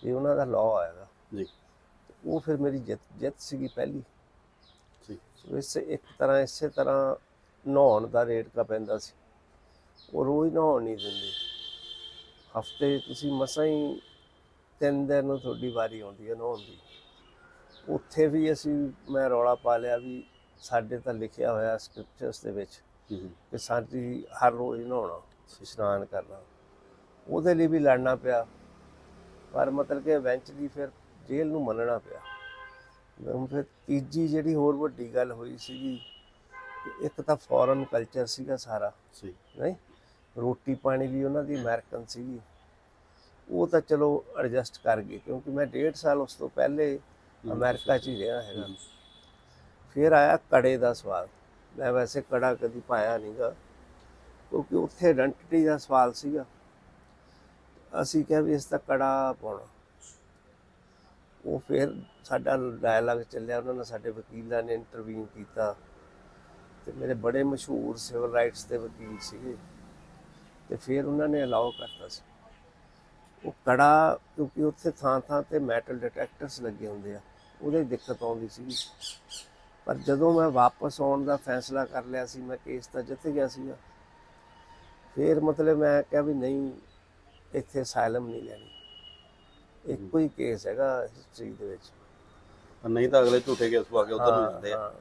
ਇਹ ਉਹਨਾਂ ਦਾ ਲਾਅ ਆਏਗਾ ਜੀ। ਉਹ ਫਿਰ ਮੇਰੀ ਜਿੱਤ ਜਿੱਤ ਸੀਗੀ ਪਹਿਲੀ। ਜੀ। ਇਸੇ ਇੱਕ ਤਰ੍ਹਾਂ ਇਸੇ ਤਰ੍ਹਾਂ ਨਹਾਉਣ ਦਾ ਰੇਟ ਕਾ ਪੈਂਦਾ ਸੀ। ਉਹ ਰੋਜ਼ ਨਹਾਉਣ ਨਹੀਂ ਦਿੰਦੇ। ਹਫ਼ਤੇ ਤੁਸੀਂ ਮਸਾਂ ਹੀ ਤਿੰਨ ਦਿਨ ਨੂੰ ਤੁਹਾਡੀ ਵਾਰੀ ਆਉਂਦੀ ਹੈ ਨਹਾਉਣ ਦੀ। ਉੱਥੇ ਵੀ ਅਸੀਂ ਮੈਂ ਰੌਲਾ ਪਾ ਲਿਆ ਵੀ ਸਾਡੇ ਤਾਂ ਲਿਖਿਆ ਹੋਇਆ ਸਕ੍ਰਿਪਚਰਸ ਦੇ ਵਿੱਚ ਕਿ ਸਾਡੀ ਹਰ ਰੋਜ਼ ਨਹਾਉਣਾ ਇਸ਼ਨਾਨ ਕਰਨਾ। ਉਹਦੇ ਲਈ ਵੀ ਲੜਨਾ ਪਿਆ। ਪਰ ਮਤਲਬ ਕਿ ਇਵੈਂਚੁਅਲੀ ਫਿਰ ਜੇਲ੍ਹ ਨੂੰ ਮੰਨਣਾ ਪਿਆ। ਫਿਰ ਤੀਜੀ ਜਿਹੜੀ ਹੋਰ ਵੱਡੀ ਗੱਲ ਹੋਈ ਸੀਗੀ ਕਿ ਇੱਕ ਤਾਂ ਫੋਰਨ ਕਲਚਰ ਸੀਗਾ ਸਾਰਾ। ਸੀ ਨਹੀਂ ਰੋਟੀ ਪਾਣੀ ਵੀ ਉਹਨਾਂ ਦੀ ਅਮਰੀਕਨ ਸੀਗੀ। ਉਹ ਤਾਂ ਚਲੋ ਐਡਜਸਟ ਕਰ ਗਏ ਕਿਉਂਕਿ ਮੈਂ ਡੇਢ ਸਾਲ ਉਸ ਤੋਂ ਪਹਿਲੇ ਅਮਰੀਕਾ 'ਚ ਹੀ ਰਿਹਾ ਹੈਗਾ। ਫਿਰ ਆਇਆ ਕੜੇ ਦਾ ਸਵਾਲ ਮੈਂ ਵੈਸੇ ਕੜਾ ਕਦੀ ਪਾਇਆ ਨਹੀਂਗਾ ਕਿਉਂਕਿ ਉੱਥੇ ਆਇਡੈਂਟੀਟੀ ਦਾ ਸਵਾਲ ਸੀਗਾ। ਅਸੀਂ ਕਿਹਾ ਵੀ ਇਸ ਦਾ ਕੜਾ ਪਾਉਣਾ। ਉਹ ਫਿਰ ਸਾਡਾ ਡਾਇਲਾਗ ਚੱਲਿਆ ਉਹਨਾਂ ਨੇ ਸਾਡੇ ਵਕੀਲਾਂ ਨੇ ਇੰਟਰਵੀਨ ਕੀਤਾ। ਤੇ ਮੇਰੇ ਬੜੇ ਮਸ਼ਹੂਰ ਸਿਵਲ ਰਾਈਟਸ ਦੇ ਵਕੀਲ ਸੀਗੇ। ਤੇ ਫਿਰ ਉਹਨਾਂ ਨੇ ਅਲਾਉ ਕਰਤਾ ਸੀ। ਉਹ ਕੜਾ ਕਿਉਂਕਿ ਉੱਥੇ ਥਾਂ ਥਾਂ ਤੇ ਮੈਟਲ ਡਿਟੈਕਟਰਸ ਲੱਗੇ ਹੁੰਦੇ ਆ ਉਹਦੇ ਦਿੱਕਤ ਆਉਂਦੀ ਸੀਗੀ। ਪਰ ਜਦੋਂ ਮੈਂ ਵਾਪਸ ਆਉਣ ਦਾ ਫੈਸਲਾ ਕਰ ਲਿਆ ਸੀ ਮੈਂ ਕੇਸ ਤਾਂ ਜਿੱਤ ਗਿਆ ਸੀਗਾ। ਫਿਰ ਮਤਲਬ ਮੈਂ ਕਿਹਾ ਵੀ ਨਹੀਂ ਇੱਥੇ ਸਾਇਲਮ ਨਹੀਂ ਲੈਣੀ। ਇੱਕੋ ਹੀ ਕੇਸ ਹੈਗਾ ਹਿਸਟਰੀ ਦੇ ਵਿੱਚ। ਨਹੀਂ ਤਾਂ ਅਗਲੇ ਝੂਠੇ ਕੇਸ ਪਾ ਕੇ ਉਧਰ ਨੂੰ ਜਾਂਦੇ ਆ।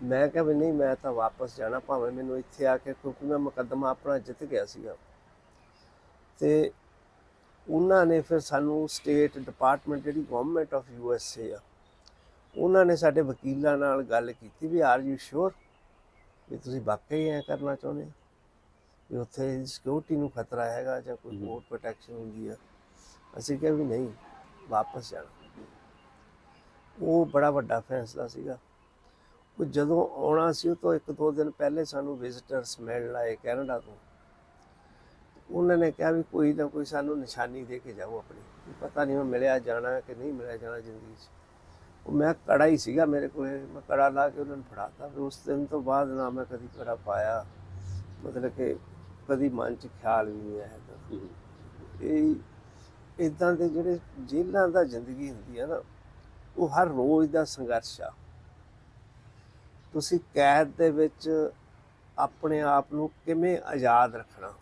ਮੈਂ ਕਿਹਾ ਵੀ ਨਹੀਂ ਮੈਂ ਤਾਂ ਵਾਪਸ ਜਾਣਾ ਭਾਵੇਂ ਮੈਨੂੰ ਇੱਥੇ ਆ ਕੇ ਕਿਉਂਕਿ ਮੈਂ ਮੁਕੱਦਮਾ ਆਪਣਾ ਜਿੱਤ ਗਿਆ ਸੀਗਾ। ਤੇ ਉਹਨਾਂ ਨੇ ਫਿਰ ਸਾਨੂੰ ਸਟੇਟ ਡਿਪਾਰਟਮੈਂਟ ਜਿਹੜੀ government of U S A ਆ ਉਹਨਾਂ ਨੇ ਸਾਡੇ ਵਕੀਲਾਂ ਨਾਲ ਗੱਲ ਕੀਤੀ ਵੀ ਆਰ ਯੂ ਸ਼ੋਰ ਵੀ ਤੁਸੀਂ ਵਾਕਈ ਐ ਕਰਨਾ ਚਾਹੁੰਦੇ ਹੋ? ਵੀ ਉੱਥੇ ਸਿਕਿਉਰਿਟੀ ਨੂੰ ਖਤਰਾ ਹੈਗਾ ਜਾਂ ਕੋਈ। ਹੋਰ ਪ੍ਰੋਟੈਕਸ਼ਨ ਹੁੰਦੀ ਆ ਅਸੀਂ ਕਿਹਾ ਵੀ ਨਹੀਂ ਵਾਪਸ ਜਾਣਾ ਉਹ ਬੜਾ ਵੱਡਾ ਫੈਸਲਾ ਸੀਗਾ ਉਹ ਜਦੋਂ ਆਉਣਾ ਸੀ ਉਹ ਤੋਂ ਇੱਕ ਦੋ ਦਿਨ ਪਹਿਲੇ ਸਾਨੂੰ ਵਿਜ਼ਿਟਰਸ ਮਿਲਣ ਆਏ ਕੈਨੇਡਾ ਤੋਂ ਉਹਨਾਂ ਨੇ ਕਿਹਾ ਵੀ ਕੋਈ ਨਾ ਕੋਈ ਸਾਨੂੰ ਨਿਸ਼ਾਨੀ ਦੇ ਕੇ ਜਾਓ ਆਪਣੀ ਪਤਾ ਨਹੀਂ ਮੈਂ ਮਿਲਿਆ ਜਾਣਾ ਕਿ ਨਹੀਂ ਮਿਲਿਆ ਜਾਣਾ ਜ਼ਿੰਦਗੀ 'ਚ। ਉਹ ਮੈਂ ਕੜਾ ਹੀ ਸੀਗਾ ਮੇਰੇ ਕੋਲੇ ਮੈਂ ਕੜਾ ਲਾ ਕੇ ਉਹਨਾਂ ਨੂੰ ਫੜਾਤਾ ਫਿਰ ਉਸ ਦਿਨ ਤੋਂ ਬਾਅਦ ਨਾ ਮੈਂ ਕਦੀ ਕੜਾ ਪਾਇਆ। ਮਤਲਬ ਕਿ ਕਦੀ ਮਨ 'ਚ ਖਿਆਲ ਵੀ ਨਹੀਂ ਆਇਆ ਤਾਂ। ਇਹ ਇਦਾਂ ਦੇ ਜਿਹੜੇ ਜੇਲ੍ਹਾਂ ਦਾ ਜ਼ਿੰਦਗੀ ਹੁੰਦੀ ਹੈ ਨਾ ਉਹ ਹਰ ਰੋਜ਼ ਦਾ ਸੰਘਰਸ਼ ਆ। ਤੁਸੀਂ ਕੈਦ ਦੇ ਵਿੱਚ ਆਪਣੇ ਆਪ ਨੂੰ ਕਿਵੇਂ ਆਜ਼ਾਦ ਰੱਖਣਾ?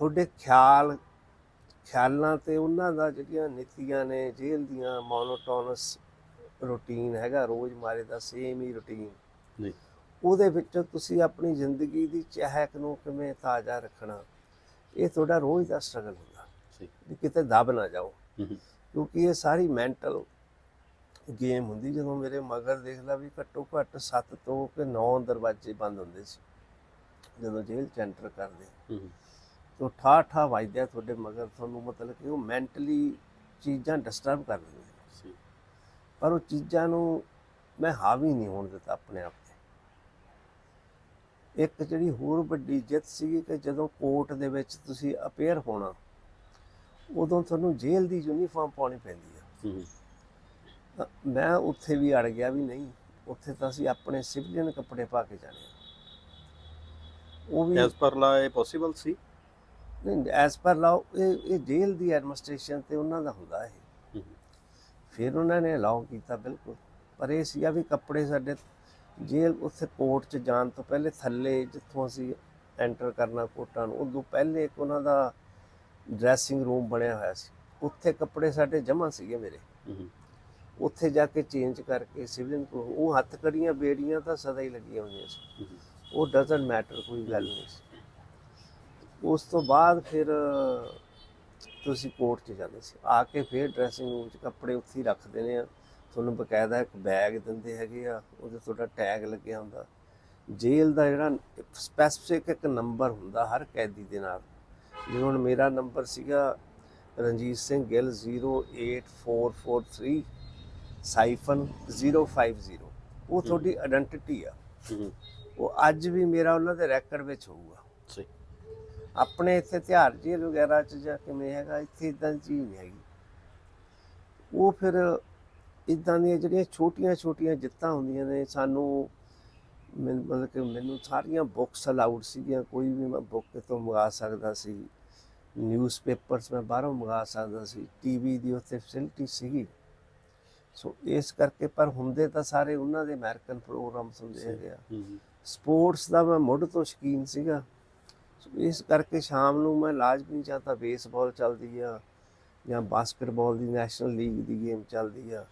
ਤੁਹਾਡੇ ਖਿਆਲ ਖਿਆਲਾਂ ਤੇ ਉਹਨਾਂ ਦਾ ਜਿਹੜੀਆਂ ਨੀਤੀਆਂ ਨੇ ਜੇਲ੍ਹ ਦੀਆਂ ਮੋਨੋਟੋਨਸ ਰੂਟੀਨ ਹੈਗਾ ਰੋਜ਼ ਮਾਰੇ ਦਾ ਸੇਮ ਹੀ ਰੂਟੀਨ ਜੀ ਉਹਦੇ ਵਿੱਚ ਤੁਸੀਂ ਆਪਣੀ ਜ਼ਿੰਦਗੀ ਦੀ ਚਹਿਕ ਨੂੰ ਕਿਵੇਂ ਤਾਜ਼ਾ ਰੱਖਣਾ ਇਹ ਤੁਹਾਡਾ ਰੋਜ਼ ਦਾ ਸਟਰਗਲ ਹੁੰਦਾ। ਵੀ ਕਿਤੇ ਦਬ ਨਾ ਜਾਓ। ਕਿਉਂਕਿ ਇਹ ਸਾਰੀ ਮੈਂਟਲ ਗੇਮ ਹੁੰਦੀ ਜਦੋਂ ਮੇਰੇ ਮਗਰ ਦੇਖਦਾ ਵੀ ਘੱਟੋ ਘੱਟ 7 ਤੋਂ ਕਿ 9 ਦਰਵਾਜ਼ੇ ਬੰਦ ਹੁੰਦੇ ਸੀ ਜਦੋਂ ਜੇਲ੍ਹ ਚ ਐਂਟਰ ਕਰਦੇ। ਤੋ ਠਾ ਠਾ ਵੱਜਦਾ ਤੁਹਾਡੇ ਮਗਰ ਤੁਹਾਨੂੰ ਮਤਲਬ ਕਿ ਉਹ ਮੈਂਟਲੀ ਚੀਜ਼ਾਂ ਡਿਸਟਰਬ ਕਰ ਦਿੰਦੀਆਂ ਸੀ ਪਰ ਉਹ ਚੀਜ਼ਾਂ ਨੂੰ ਮੈਂ ਹਾਵੀ ਨਹੀਂ ਹੋਣ ਦਿੱਤਾ ਆਪਣੇ ਆਪ ਤੇ। ਇੱਕ ਜਿਹੜੀ ਹੋਰ ਵੱਡੀ ਜਿੱਤ ਸੀਗੀ ਕਿ ਜਦੋਂ ਕੋਰਟ ਦੇ ਵਿੱਚ ਤੁਸੀਂ ਅਪੀਅਰ ਹੋਣਾ ਉਦੋਂ ਤੁਹਾਨੂੰ ਜੇਲ੍ਹ ਦੀ ਯੂਨੀਫਾਰਮ ਪਾਉਣੀ ਪੈਂਦੀ ਆ। ਮੈਂ ਉੱਥੇ ਵੀ ਅੜ ਗਿਆ ਵੀ ਨਹੀਂ ਉੱਥੇ ਤਾਂ ਅਸੀਂ ਆਪਣੇ ਸਿਵਲੀਅਨ ਕੱਪੜੇ ਪਾ ਕੇ ਜਾਣੇ ਉਹ ਵੀ ਐਸ ਪਰ ਲਾ ਇਹ ਪੋਸੀਬਲ ਸੀ? ਐਸ ਪਰ ਲਾਓ ਇਹ ਇਹ ਜੇਲ੍ਹ ਦੀ ਐਡਮਿਨਿਸਟ੍ਰੇਸ਼ਨ ਤੇ ਉਹਨਾਂ ਦਾ ਹੁੰਦਾ ਇਹ। ਫਿਰ ਉਹਨਾਂ ਨੇ ਅਲਾਉ ਕੀਤਾ ਬਿਲਕੁਲ। ਪਰ ਇਹ ਸੀਗਾ ਵੀ ਕੱਪੜੇ ਸਾਡੇ ਜੇਲ੍ਹ ਉੱਥੇ ਕੋਰਟ 'ਚ ਜਾਣ ਤੋਂ ਪਹਿਲੇ ਥੱਲੇ ਜਿੱਥੋਂ ਅਸੀਂ ਐਂਟਰ ਕਰਨਾ ਕੋਰਟਾਂ ਨੂੰ ਉਦੋਂ ਪਹਿਲੇ ਇੱਕ ਉਹਨਾਂ ਦਾ ਡਰੈਸਿੰਗ ਰੂਮ ਬਣਿਆ ਹੋਇਆ ਸੀ। ਉੱਥੇ ਕੱਪੜੇ ਸਾਡੇ ਜਮ੍ਹਾਂ ਸੀਗੇ ਮੇਰੇ। ਉੱਥੇ ਜਾ ਕੇ ਚੇਂਜ ਕਰਕੇ ਸਿਵਲਿੰਗ ਉਹ ਹੱਥ ਕੜੀਆਂ ਬੇੜੀਆਂ ਤਾਂ ਸਦਾ ਹੀ ਲੱਗੀਆਂ ਹੋਈਆਂ ਸੀ। ਉਹ ਡਸਨਟ ਮੈਟਰ ਕੋਈ ਗੱਲ ਨਹੀਂ ਸੀ। ਉਸ ਤੋਂ ਬਾਅਦ ਫਿਰ ਤੁਸੀਂ ਕੋਰਟ 'ਚ ਜਾਂਦੇ ਸੀ। ਆ ਕੇ ਫਿਰ ਡਰੈਸਿੰਗ ਰੂਮ 'ਚ ਕੱਪੜੇ ਉੱਥੇ ਹੀ ਰੱਖ ਦੇਣੇ ਆ। ਤੁਹਾਨੂੰ ਬਕਾਇਦਾ ਇੱਕ ਬੈਗ ਦਿੰਦੇ ਹੈਗੇ ਆ ਉਹਦੇ ਤੁਹਾਡਾ ਟੈਗ ਲੱਗਿਆ ਹੁੰਦਾ। ਜੇਲ੍ਹ ਦਾ ਜਿਹੜਾ ਸਪੈਸਿਫਿਕ ਇੱਕ ਨੰਬਰ ਹੁੰਦਾ ਹਰ ਕੈਦੀ ਦੇ ਨਾਲ। ਜਿਵੇਂ ਹੁਣ ਮੇਰਾ ਨੰਬਰ ਸੀਗਾ ਰਣਜੀਤ ਸਿੰਘ ਗਿੱਲ 08443 ਸਾਈਫਨ 050 ਉਹ ਤੁਹਾਡੀ ਆਇਡੈਂਟੀਟੀ ਆ। ਉਹ ਅੱਜ ਵੀ ਮੇਰਾ ਉਹਨਾਂ ਦੇ ਰੈਕੋਰਡ ਵਿੱਚ ਹੋਊਗਾ। ਸਹੀ। ਆਪਣੇ ਇੱਥੇ ਤਿਉਹਾਰ ਜੇਲ੍ਹ ਵਗੈਰਾ ਚ ਜਾਂ ਕਿਵੇਂ ਹੈਗਾ ਇੱਥੇ ਇਦਾਂ ਦੀ ਚੀਜ਼ ਨਹੀਂ ਹੈਗੀ। ਉਹ ਫਿਰ ਇਦਾਂ ਦੀਆਂ ਜਿਹੜੀਆਂ ਛੋਟੀਆਂ ਛੋਟੀਆਂ ਜਿੱਤਾਂ ਹੁੰਦੀਆਂ ਨੇ ਸਾਨੂੰ ਮੈਨ- ਮਤਲਬ ਕਿ ਮੈਨੂੰ ਸਾਰੀਆਂ ਬੁੱਕਸ ਅਲਾਉਡ ਸੀਗੀਆਂ ਕੋਈ ਵੀ ਮੈਂ ਬੁੱਕ ਤੋਂ ਮੰਗਾ ਸਕਦਾ ਸੀ। ਨਿਊਜ਼ਪੇਪਰਸ ਮੈਂ ਬਾਹਰੋਂ ਮੰਗਾ ਸਕਦਾ ਸੀ ਟੀਵੀ ਦੀ ਉੱਥੇ ਫੈਸਿਲਿਟੀ ਸੀਗੀ। ਸੋ ਇਸ ਕਰਕੇ ਪਰ ਹੁੰਦੇ ਤਾਂ ਸਾਰੇ ਉਹਨਾਂ ਦੇ ਅਮਰੀਕਨ ਪ੍ਰੋਗਰਾਮਸ ਹੁੰਦੇ ਹੈਗੇ ਆ। ਸਪੋਰਟਸ ਦਾ ਮੈਂ ਮੁੱਢ ਤੋਂ ਸ਼ੌਕੀਨ ਸੀਗਾ। ਇਸ ਕਰਕੇ ਸ਼ਾਮ ਨੂੰ ਮੈਂ ਲਾਜ਼ਮੀ ਜਾਂ ਤਾਂ ਬੇਸਬਾਲ ਚੱਲਦੀ ਆ ਜਾਂ ਬਾਸਕਟਬਾਲ ਦੀ ਨੈਸ਼ਨਲ ਲੀਗ ਦੀ ਗੇਮ ਚੱਲਦੀ ਆ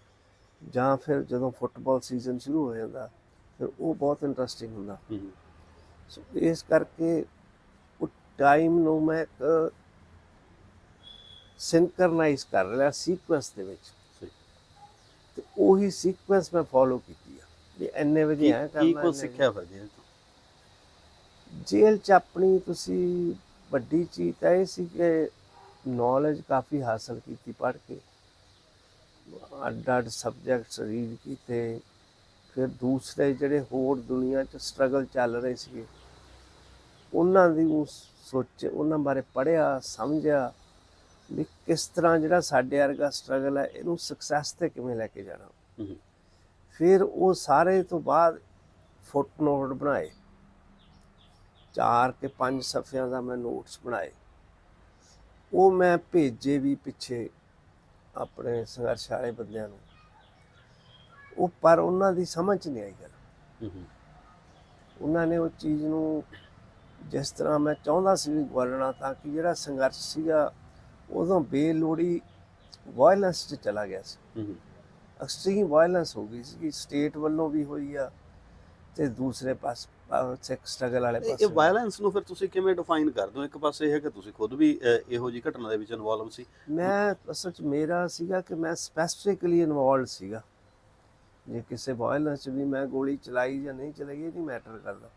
ਜਾਂ ਫਿਰ ਜਦੋਂ ਫੁੱਟਬਾਲ ਸੀਜ਼ਨ ਸ਼ੁਰੂ ਹੋ ਜਾਂਦਾ ਫਿਰ ਉਹ ਬਹੁਤ ਇੰਟਰਸਟਿੰਗ ਹੁੰਦਾ। ਸੋ ਇਸ ਕਰਕੇ ਉਹ ਟਾਈਮ ਨੂੰ ਮੈਂ ਇੱਕ ਸਿੰਕਰਨਾਈਜ਼ ਕਰ ਲਿਆ ਸੀਕੁਐਂਸ ਦੇ ਵਿੱਚ। ਤੇ ਉਹੀ ਸੀਕੁਐਂਸ ਮੈਂ ਫੋਲੋ ਕੀਤੀ ਆ। ਵੀ ਇੰਨੇ ਵਜੇ ਕਰਨਾ ਕੀ ਕੁਝ ਸਿੱਖਿਆ ਫਿਰ ਜੀ? ਜੇਲ੍ਹ ਚ ਆਪਣੀ ਤੁਸੀਂ ਵੱਡੀ ਚੀਜ਼ ਤਾਂ ਇਹ ਸੀ ਕਿ ਨੌਲੇਜ ਕਾਫੀ ਹਾਸਲ ਕੀਤੀ ਪੜ੍ਹ ਕੇ। ਅੱਡ ਅੱਡ ਸਬਜੈਕਟਸ ਰੀਡ ਕੀਤੇ। ਫਿਰ ਦੂਸਰੇ ਜਿਹੜੇ ਹੋਰ ਦੁਨੀਆ 'ਚ ਸਟਰਗਲ ਚੱਲ ਰਹੇ ਸੀਗੇ ਉਹਨਾਂ ਦੀ ਉਹ ਸੋਚ ਉਹਨਾਂ ਬਾਰੇ ਪੜ੍ਹਿਆ ਸਮਝਿਆ ਵੀ ਕਿਸ ਤਰ੍ਹਾਂ ਜਿਹੜਾ ਸਾਡੇ ਵਰਗਾ ਸਟਰਗਲ ਹੈ ਇਹਨੂੰ ਸਕਸੈਸ ਤੇ ਕਿਵੇਂ ਲੈ ਕੇ ਜਾਣਾ। ਫਿਰ ਉਹ ਸਾਰੇ ਤੋਂ ਬਾਅਦ ਫੁੱਟਨੋਟ ਬਣਾਏ। ਚਾਰ ਕੇ ਪੰਜ ਸਫ਼ਿਆਂ ਦਾ ਮੈਂ ਨੋਟਸ ਬਣਾਏ। ਉਹ ਮੈਂ ਭੇਜੇ ਵੀ ਪਿੱਛੇ ਆਪਣੇ ਸੰਘਰਸ਼ ਵਾਲੇ ਬੰਦਿਆਂ ਨੂੰ। ਉਹ ਪਰ ਉਹਨਾਂ ਦੀ ਸਮਝ ਨਹੀਂ ਆਈ ਗੱਲ। ਉਹਨਾਂ ਨੇ ਉਹ ਚੀਜ਼ ਨੂੰ ਜਿਸ ਤਰ੍ਹਾਂ ਮੈਂ ਚਾਹੁੰਦਾ ਸੀ ਵੀ ਬੋਲਣਾ ਤਾਂ ਕਿ ਜਿਹੜਾ ਸੰਘਰਸ਼ ਸੀਗਾ ਉਦੋਂ ਬੇਲੋੜੀ ਵਾਇਲੈਂਸ 'ਚ ਚਲਾ ਗਿਆ ਸੀ। ਹੂੰ ਐਕਸਟ੍ਰੀਮ ਵਾਇਲੈਂਸ ਹੋ ਗਈ ਸੀ। ਸਟੇਟ ਵੱਲੋਂ ਵੀ ਹੋਈ ਆ ਤੇ ਦੂਸਰੇ ਪਾਸ ਸਿੱਖ ਸਟਰਗਲ ਵਾਲੇ ਇਹ ਪਾਸੇ। ਵਾਇਲੈਂਸ ਨੂੰ ਫਿਰ ਤੁਸੀਂ ਕਿਵੇਂ ਡਿਫਾਈਨ ਕਰਦੇ ਹੋ? ਇੱਕ ਪਾਸੇ ਇਹ ਹੈ ਕਿ ਤੁਸੀਂ ਖੁਦ ਵੀ ਇਹੋ ਜੀ ਘਟਨਾ ਦੇ ਵਿੱਚ ਇਨਵੋਲਵ ਸੀ। ਮੈਂ ਅਸਲ ਚ ਮੇਰਾ ਸੀਗਾ ਕਿ ਮੈਂ ਸਪੈਸੀਫਿਕਲੀ ਇਨਵੋਲਡ ਸੀਗਾ। ਜੇ ਕਿਸੇ ਵਾਇਲੈਂਸ 'ਚ ਵੀ ਮੈਂ ਗੋਲੀ ਚਲਾਈ ਜਾਂ ਨਹੀਂ ਚਲਾਈ ਇਹ ਨਹੀਂ ਮੈਟਰ ਕਰਦਾ।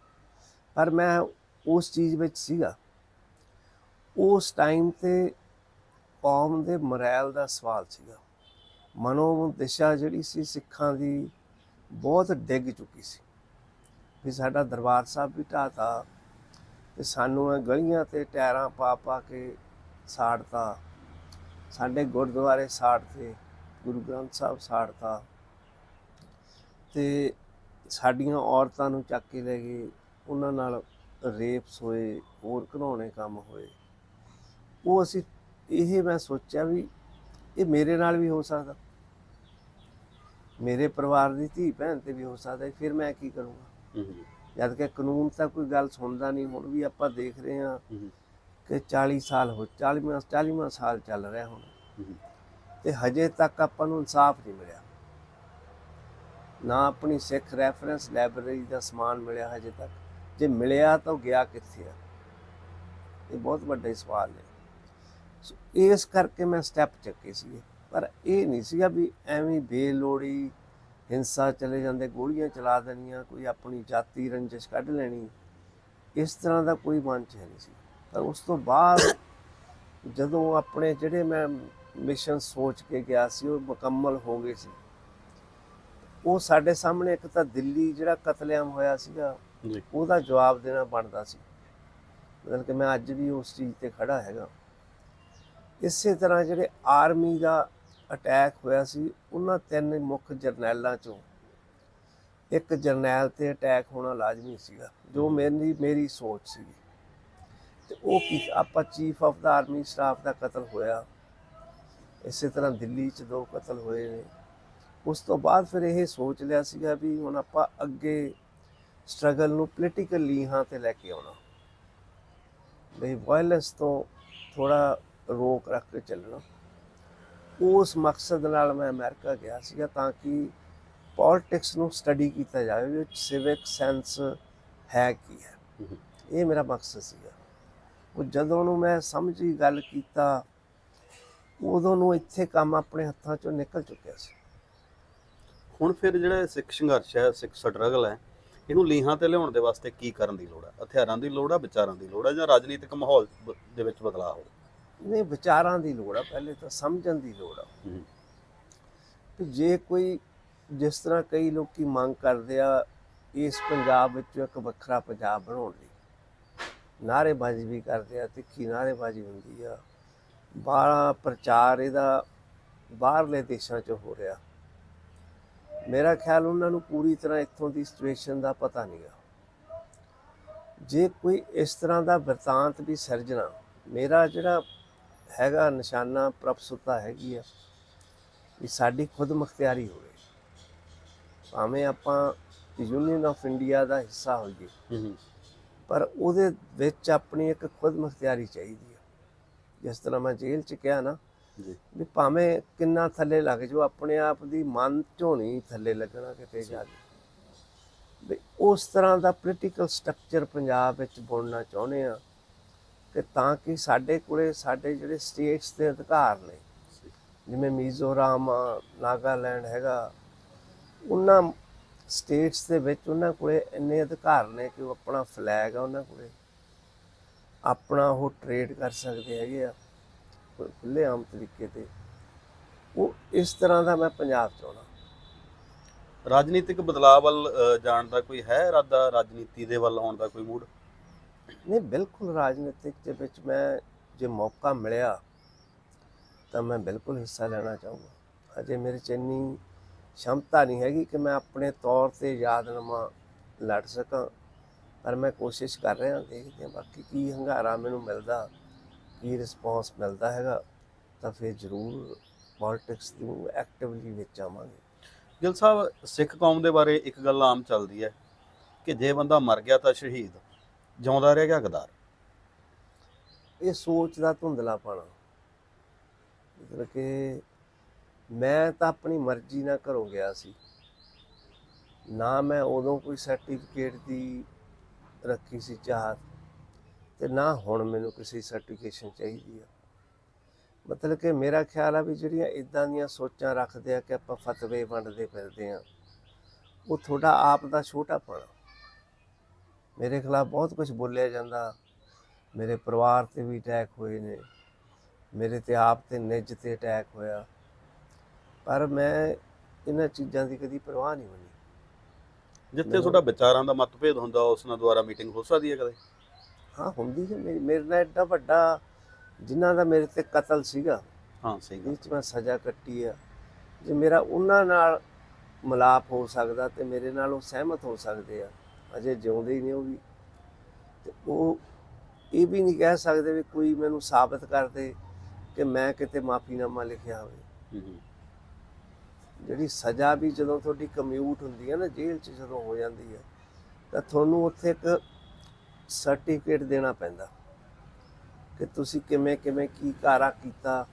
ਪਰ ਮੈਂ ਉਸ ਚੀਜ਼ ਵਿੱਚ ਸੀਗਾ। ਉਸ ਟਾਈਮ ਤੇ ਕੌਮ ਦੇ ਮੋਰਲ ਦਾ ਸਵਾਲ ਸੀਗਾ। ਮਨੋ ਦਿਸ਼ਾ ਜਿਹੜੀ ਸੀ ਸਿੱਖਾਂ ਦੀ ਬਹੁਤ ਡਿੱਗ ਚੁੱਕੀ ਸੀ। ਵੀ ਸਾਡਾ ਦਰਬਾਰ ਸਾਹਿਬ ਵੀ ਢਾਤਾ ਤੇ ਸਾਨੂੰ ਇਹ ਗਲੀਆਂ ਤੇ ਟਾਇਰਾਂ ਪਾ ਪਾ ਕੇ ਸਾੜਤਾ ਸਾਡੇ ਗੁਰਦੁਆਰੇ ਸਾੜਤੇ ਗੁਰੂ ਗ੍ਰੰਥ ਸਾਹਿਬ ਸਾੜਤਾ ਤੇ। ਸਾਡੀਆਂ ਔਰਤਾਂ ਨੂੰ ਚੱਕ ਕੇ ਲੈ ਗਏ, ਉਹਨਾਂ ਨਾਲ ਰੇਪਸ ਹੋਏ ਹੋਰ ਘਿਨਾਉਣੇ ਕੰਮ ਹੋਏ। ਉਹ ਅਸੀਂ, ਇਹ ਮੈਂ ਸੋਚਿਆ ਵੀ ਇਹ ਮੇਰੇ ਨਾਲ ਵੀ ਹੋ ਸਕਦਾ। ਮੇਰੇ ਪਰਿਵਾਰ ਦੀ ਧੀ ਭੈਣ ਤੇ ਵੀ ਹੋ ਸਕਦਾ, ਫਿਰ ਮੈਂ ਕੀ ਕਰੂੰਗਾ? ਜਦ ਕਿ ਕਾਨੂੰਨ ਤਾਂ ਕੋਈ ਗੱਲ ਸੁਣਦਾ ਨਹੀਂ ਹੁਣ ਵੀ ਆਪਾਂ ਦੇਖ ਰਹੇ ਹਾਂ ਹੂੰ। ਕਿ 40 ਸਾਲ ਹੋ 40ਵਾਂ 40ਵਾਂ ਸਾਲ ਚੱਲ ਰਿਹਾ ਹੁਣ। ਹੂੰ। ਤੇ ਹਜੇ ਤੱਕ ਆਪਾਂ ਨੂੰ ਇਨਸਾਫ ਨਹੀਂ ਮਿਲਿਆ। ਨਾ ਆਪਣੀ ਸਿੱਖ ਰੈਫਰੈਂਸ ਲਾਇਬ੍ਰੇਰੀ ਦਾ ਸਮਾਨ ਮਿਲਿਆ ਹਜੇ ਤੱਕ। ਜੇ ਮਿਲਿਆ ਤਾਂ ਗਿਆ ਕਿੱਥੇ ਆ? ਇਹ ਬਹੁਤ ਵੱਡੇ ਸਵਾਲ ਸੋ ਇਸ ਕਰਕੇ ਮੈਂ ਸਟੈਪ ਚੱਕੇ ਸੀਗੇ। ਪਰ ਇਹ ਨਹੀਂ ਸੀਗਾ ਵੀ ਐਵੇਂ ਬੇਲੋੜੀ ਹਿੰਸਾ ਚਲੇ ਜਾਂਦੇ ਗੋਲੀਆਂ ਚਲਾ ਦੇਣੀਆਂ ਕੋਈ ਆਪਣੀ ਜਾਤੀ ਰੰਜਿਸ਼ ਕੱਢ ਲੈਣੀ ਇਸ ਤਰ੍ਹਾਂ ਦਾ ਕੋਈ ਮਨ ਚ ਨਹੀਂ ਸੀ। ਪਰ ਉਸ ਤੋਂ ਬਾਅਦ ਜਦੋਂ ਆਪਣੇ ਜਿਹੜੇ ਮੈਂ ਮਿਸ਼ਨ ਸੋਚ ਕੇ ਗਿਆ ਸੀ ਉਹ ਮੁਕੰਮਲ ਹੋ ਗਏ ਸੀ। ਉਹ ਸਾਡੇ ਸਾਹਮਣੇ ਇੱਕ ਤਾਂ ਦਿੱਲੀ ਜਿਹੜਾ ਕਤਲੇਆਮ ਹੋਇਆ ਸੀਗਾ ਉਹਦਾ ਜਵਾਬ ਦੇਣਾ ਬਣਦਾ ਸੀ। ਮਤਲਬ ਕਿ ਮੈਂ ਅੱਜ ਵੀ ਉਸ ਚੀਜ਼ ਤੇ ਖੜਾ ਹੈਗਾ। ਇਸੇ ਤਰ੍ਹਾਂ ਜਿਹੜੇ ਆਰਮੀ ਦਾ ਅਟੈਕ ਹੋਇਆ ਸੀ ਉਹਨਾਂ ਤਿੰਨ ਮੁੱਖ ਜਰਨੈਲਾਂ ਚੋਂ ਇੱਕ ਜਰਨੈਲ ਤੇ ਅਟੈਕ ਹੋਣਾ ਲਾਜ਼ਮੀ ਸੀਗਾ ਜੋ ਮੇਰੀ ਮੇਰੀ ਸੋਚ ਸੀ ਤੇ ਉਹ ਕੀ ਆਪਾਂ chief of the army staff ਦਾ ਕਤਲ ਹੋਇਆ ਇਸੇ ਤਰ੍ਹਾਂ ਦਿੱਲੀ 'ਚ ਦੋ ਕਤਲ ਹੋਏ ਨੇ। ਉਸ ਤੋਂ ਬਾਅਦ ਫਿਰ ਇਹ ਸੋਚ ਲਿਆ ਸੀਗਾ ਵੀ ਹੁਣ ਆਪਾਂ ਅੱਗੇ ਸਟਰਗਲ ਨੂੰ ਪੋਲੀਟੀਕਲ ਲੀਹਾਂ ਤੇ ਲੈ ਕੇ ਆਉਣਾ। ਵੀ ਵਾਇਲੈਂਸ ਤੋਂ ਥੋੜਾ ਰੋਕ ਰੱਖ ਕੇ ਚੱਲਣਾ। ਉਸ ਮਕਸਦ ਨਾਲ ਮੈਂ ਅਮਰੀਕਾ ਗਿਆ ਸੀਗਾ ਤਾਂ ਕਿ ਪੋਲਿਟਿਕਸ ਨੂੰ ਸਟੱਡੀ ਕੀਤਾ ਜਾਵੇ ਵੀ ਸਿਵਿਕ ਸੈਂਸ ਹੈ ਕੀ ਹੈ। ਇਹ ਮੇਰਾ ਮਕਸਦ ਸੀਗਾ। ਉਹ ਜਦੋਂ ਨੂੰ ਮੈਂ ਸਮਝੀ ਗੱਲ ਕੀਤਾ, ਉਦੋਂ ਨੂੰ ਇੱਥੇ ਕੰਮ ਆਪਣੇ ਹੱਥਾਂ ਚੋਂ ਨਿਕਲ ਚੁੱਕਿਆ ਸੀ। ਹੁਣ ਫਿਰ ਜਿਹੜਾ ਸਿੱਖ ਸੰਘਰਸ਼ ਹੈ, ਸਿੱਖ ਸਟਰਗਲ ਹੈ, ਇਹਨੂੰ ਲੀਹਾਂ ਤੇ ਲਿਆਉਣ ਦੇ ਵਾਸਤੇ ਕੀ ਕਰਨ ਦੀ ਲੋੜ ਹੈ? ਹਥਿਆਰਾਂ ਦੀ ਲੋੜ ਹੈ, ਵਿਚਾਰਾਂ ਦੀ ਲੋੜ ਹੈ ਜਾਂ ਰਾਜਨੀਤਿਕ ਮਾਹੌਲ ਦੇ ਵਿੱਚ ਬਦਲਾਅ ਹੋਵੇ? ਨਹੀਂ ਵਿਚਾਰਾਂ ਦੀ ਲੋੜ ਆ ਪਹਿਲੇ ਤਾਂ ਸਮਝਣ ਦੀ ਲੋੜ ਆ। ਕਿ ਜੇ ਕੋਈ ਜਿਸ ਤਰ੍ਹਾਂ ਕਈ ਲੋਕੀ ਮੰਗ ਕਰਦੇ ਆ ਇਸ ਪੰਜਾਬ ਵਿੱਚ ਇੱਕ ਵੱਖਰਾ ਪੰਜਾਬ ਬਣਾਉਣ ਲਈ। ਨਾਅਰੇਬਾਜ਼ੀ ਵੀ ਕਰਦੇ ਆ ਤਿੱਖੀ ਨਾਅਰੇਬਾਜ਼ੀ ਹੁੰਦੀ ਆ। ਬਾਹਰ ਪ੍ਰਚਾਰ ਇਹਦਾ ਬਾਹਰਲੇ ਦੇਸ਼ਾਂ 'ਚ ਹੋ ਰਿਹਾ। ਮੇਰਾ ਖਿਆਲ ਉਹਨਾਂ ਨੂੰ ਪੂਰੀ ਤਰ੍ਹਾਂ ਇੱਥੋਂ ਦੀ ਸਿਚੁਏਸ਼ਨ ਦਾ ਪਤਾ ਨਹੀਂਗਾ ਜੇ ਕੋਈ ਇਸ ਤਰ੍ਹਾਂ ਦਾ ਵਰਤਾਂਤ ਵੀ ਸਿਰਜਣਾ ਮੇਰਾ ਜਿਹੜਾ ਹੈਗਾ ਨਿਸ਼ਾਨਾ ਪ੍ਰਭਸੁਤਾ ਹੈਗੀ ਆ। ਵੀ ਸਾਡੀ ਖੁਦ ਮੁਖਤਿਆਰੀ ਹੋਵੇ। ਭਾਵੇਂ ਆਪਾਂ ਯੂਨੀਅਨ ਆਫ ਇੰਡੀਆ ਦਾ ਹਿੱਸਾ ਹੋਈਏ ਪਰ ਉਹਦੇ ਵਿੱਚ ਆਪਣੀ ਇੱਕ ਖੁਦ ਮੁਖਤਿਆਰੀ ਚਾਹੀਦੀ ਹੈ ਜਿਸ ਤਰ੍ਹਾਂ ਮੈਂ ਜੇਲ੍ਹ 'ਚ ਕਿਹਾ ਨਾ ਜੀ। ਵੀ ਭਾਵੇਂ ਕਿੰਨਾ ਥੱਲੇ ਲੱਗ ਜਾਓ ਆਪਣੇ ਆਪ ਦੀ ਮਨ ਝੋਂ ਨਹੀਂ ਥੱਲੇ ਲੱਗਣਾ ਕਿਤੇ ਜਾ। ਕੇ। ਵੀ ਉਸ ਤਰ੍ਹਾਂ ਦਾ ਪੋਲੀਟੀਕਲ ਸਟਰਕਚਰ ਪੰਜਾਬ ਵਿੱਚ ਬੁਣਨਾ ਚਾਹੁੰਦੇ ਆ। ਕਿ ਤਾਂ ਕਿ ਸਾਡੇ ਕੋਲੇ ਸਾਡੇ ਜਿਹੜੇ ਸਟੇਟਸ ਦੇ ਅਧਿਕਾਰ ਨੇ ਜਿਵੇਂ ਮੀਜ਼ੋਰਾਮ ਆ, ਨਾਗਾਲੈਂਡ ਹੈਗਾ ਉਹਨਾਂ ਸਟੇਟਸ ਦੇ ਵਿੱਚ ਉਹਨਾਂ ਕੋਲੇ ਇੰਨੇ ਅਧਿਕਾਰ ਨੇ ਕਿ ਉਹ ਆਪਣਾ ਫਲੈਗ ਆ ਉਹਨਾਂ ਕੋਲੇ। ਆਪਣਾ ਉਹ ਟ੍ਰੇਡ ਕਰ ਸਕਦੇ ਹੈਗੇ ਆ ਖੁੱਲੇ ਆਮ ਤਰੀਕੇ ਤੇ। ਉਹ ਇਸ ਤਰ੍ਹਾਂ ਦਾ ਮੈਂ ਪੰਜਾਬ ਚਾਹੁੰਦਾ। ਰਾਜਨੀਤਿਕ ਬਦਲਾਅ ਵੱਲ ਜਾਣ ਦਾ ਕੋਈ ਹੈ ਇਰਾਦਾ? ਰਾਜਨੀਤੀ ਦੇ ਵੱਲ ਆਉਣ ਦਾ ਕੋਈ ਮੂਡ? ਨਹੀਂ, ਬਿਲਕੁਲ ਰਾਜਨੀਤਿਕ ਦੇ ਵਿੱਚ ਮੈਂ ਜੇ ਮੌਕਾ ਮਿਲਿਆ, ਤਾਂ ਮੈਂ ਬਿਲਕੁਲ ਹਿੱਸਾ ਲੈਣਾ ਚਾਹੂੰਗਾ। ਅਜੇ ਮੇਰੇ ਚ ਇੰਨੀ ਸ਼ਮਤਾ ਨਹੀਂ ਹੈਗੀ ਕਿ ਮੈਂ ਆਪਣੇ ਤੌਰ ਤੇ ਯਾਦਨਾਮਾ ਲੜ ਸਕਾਂ, ਪਰ ਮੈਂ ਕੋਸ਼ਿਸ਼ ਕਰ ਰਿਹਾ, ਦੇਖਦੇ ਹਾਂ ਬਾਕੀ ਕੀ ਹੰਗਾਰਾ ਮੈਨੂੰ ਮਿਲਦਾ, ਕੀ ਰਿਸਪੌਂਸ ਮਿਲਦਾ ਹੈਗਾ, ਤਾਂ ਫਿਰ ਜ਼ਰੂਰ ਪੋਲਿਟਿਕਸ ਨੂੰ ਐਕਟਿਵਲੀ ਵਿੱਚ ਆਵਾਂਗੇ। ਗਿਲ ਸਾਹਿਬ, ਸਿੱਖ ਕੌਮ ਦੇ ਬਾਰੇ ਇੱਕ ਗੱਲ ਆਮ ਚੱਲਦੀ ਹੈ ਕਿ ਜੇ ਬੰਦਾ ਮਰ ਗਿਆ ਤਾਂ ਸ਼ਹੀਦ। ਜਿਉਂਦਾ ਰਹਿ ਗਿਆ ਗਦਾਰ। ਇਹ ਸੋਚ ਦਾ ਧੁੰਦਲਾਪਣਾ ਮਤਲਬ ਕਿ ਮੈਂ ਤਾਂ ਆਪਣੀ ਮਰਜ਼ੀ ਨਾਲ ਘਰੋਂ ਗਿਆ ਸੀ। ਨਾ ਮੈਂ ਉਦੋਂ ਕੋਈ ਸਰਟੀਫਿਕੇਟ ਦੀ ਰੱਖੀ ਸੀ ਚਾਹਤ ਤੇ ਨਾ ਹੁਣ ਮੈਨੂੰ ਕਿਸੇ ਸਰਟੀਫਿਕੇਸ਼ਨ ਚਾਹੀਦੀ ਆ। ਮਤਲਬ ਕਿ ਮੇਰਾ ਖਿਆਲ ਆ ਵੀ ਜਿਹੜੀਆਂ ਇਦਾਂ ਦੀਆਂ ਸੋਚਾਂ ਰੱਖਦੇ ਆ ਕਿ ਆਪਾਂ ਫਤਵੇ ਵੰਡਦੇ ਫਿਰਦੇ ਆ, ਉਹ ਤੁਹਾਡਾ ਆਪ ਦਾ ਛੋਟਾਪਣ ਮੇਰੇ ਖਿਲਾਫ ਬਹੁਤ ਕੁਝ ਬੋਲਿਆ ਜਾਂਦਾ। ਮੇਰੇ ਪਰਿਵਾਰ ਤੇ ਵੀ ਅਟੈਕ ਹੋਏ ਨੇ। ਮੇਰੇ ਤੇ ਆਪ ਤੇ ਨਿੱਜ ਤੇ ਅਟੈਕ ਹੋਇਆ। ਪਰ ਮੈਂ ਇਹਨਾਂ ਚੀਜ਼ਾਂ ਦੀ ਕਦੀ ਪਰਵਾਹ ਨਹੀਂ ਮੰਨੀ। ਜਿੱਥੇ ਤੁਹਾਡਾ ਵਿਚਾਰਾਂ ਦਾ ਮਤਭੇਦ ਹੁੰਦਾ ਉਸ ਨਾਲ ਦੁਆਰਾ ਮੀਟਿੰਗ ਹੋ ਸਕਦੀ ਹੈ ਕਦੇ? ਹਾਂ ਹੁੰਦੀ ਹੈ। ਮੇਰੀ- ਮੇਰੇ ਨਾਲ ਐਡਾ ਵੱਡਾ ਜਿਨ੍ਹਾਂ ਦਾ ਮੇਰੇ ਤੇ ਕਤਲ ਸੀਗਾ। ਹਾਂ ਸਹੀ ਗੱਲ। ਜਿਸ 'ਚ ਮੈਂ ਸਜ਼ਾ ਕੱਟੀ ਆ। ਜੇ ਮੇਰਾ ਉਹਨਾਂ ਨਾਲ ਮਿਲਾਪ ਹੋ ਸਕਦਾ ਤੇ ਮੇਰੇ ਨਾਲ ਉਹ ਸਹਿਮਤ ਹੋ ਸਕਦੇ ਆ। ਅਜੇ ਜਿਉਂਦੇ ਹੀ ਨੇ ਉਹ ਵੀ ਤੇ ਉਹ ਇਹ ਵੀ ਨਹੀਂ ਕਹਿ ਸਕਦੇ ਵੀ ਕੋਈ ਮੈਨੂੰ ਸਾਬਤ ਕਰ ਦੇ ਕਿ ਮੈਂ ਕਿਤੇ ਮਾਫੀਨਾਮਾ ਲਿਖਿਆ ਹੋਵੇ। ਜਿਹੜੀ ਸਜ਼ਾ ਵੀ ਜਦੋਂ ਤੁਹਾਡੀ ਕਮਿਊਟ ਹੁੰਦੀ ਹੈ ਨਾ ਜੇਲ੍ਹ 'ਚ ਜਦੋਂ ਹੋ ਜਾਂਦੀ ਹੈ ਤਾਂ ਤੁਹਾਨੂੰ ਉੱਥੇ ਇੱਕ ਸਰਟੀਫਿਕੇਟ ਦੇਣਾ ਪੈਂਦਾ ਕਿ ਤੁਸੀਂ ਕਿਵੇਂ ਕਿਵੇਂ ਕੀ ਕਾਰਾ ਕੀਤਾ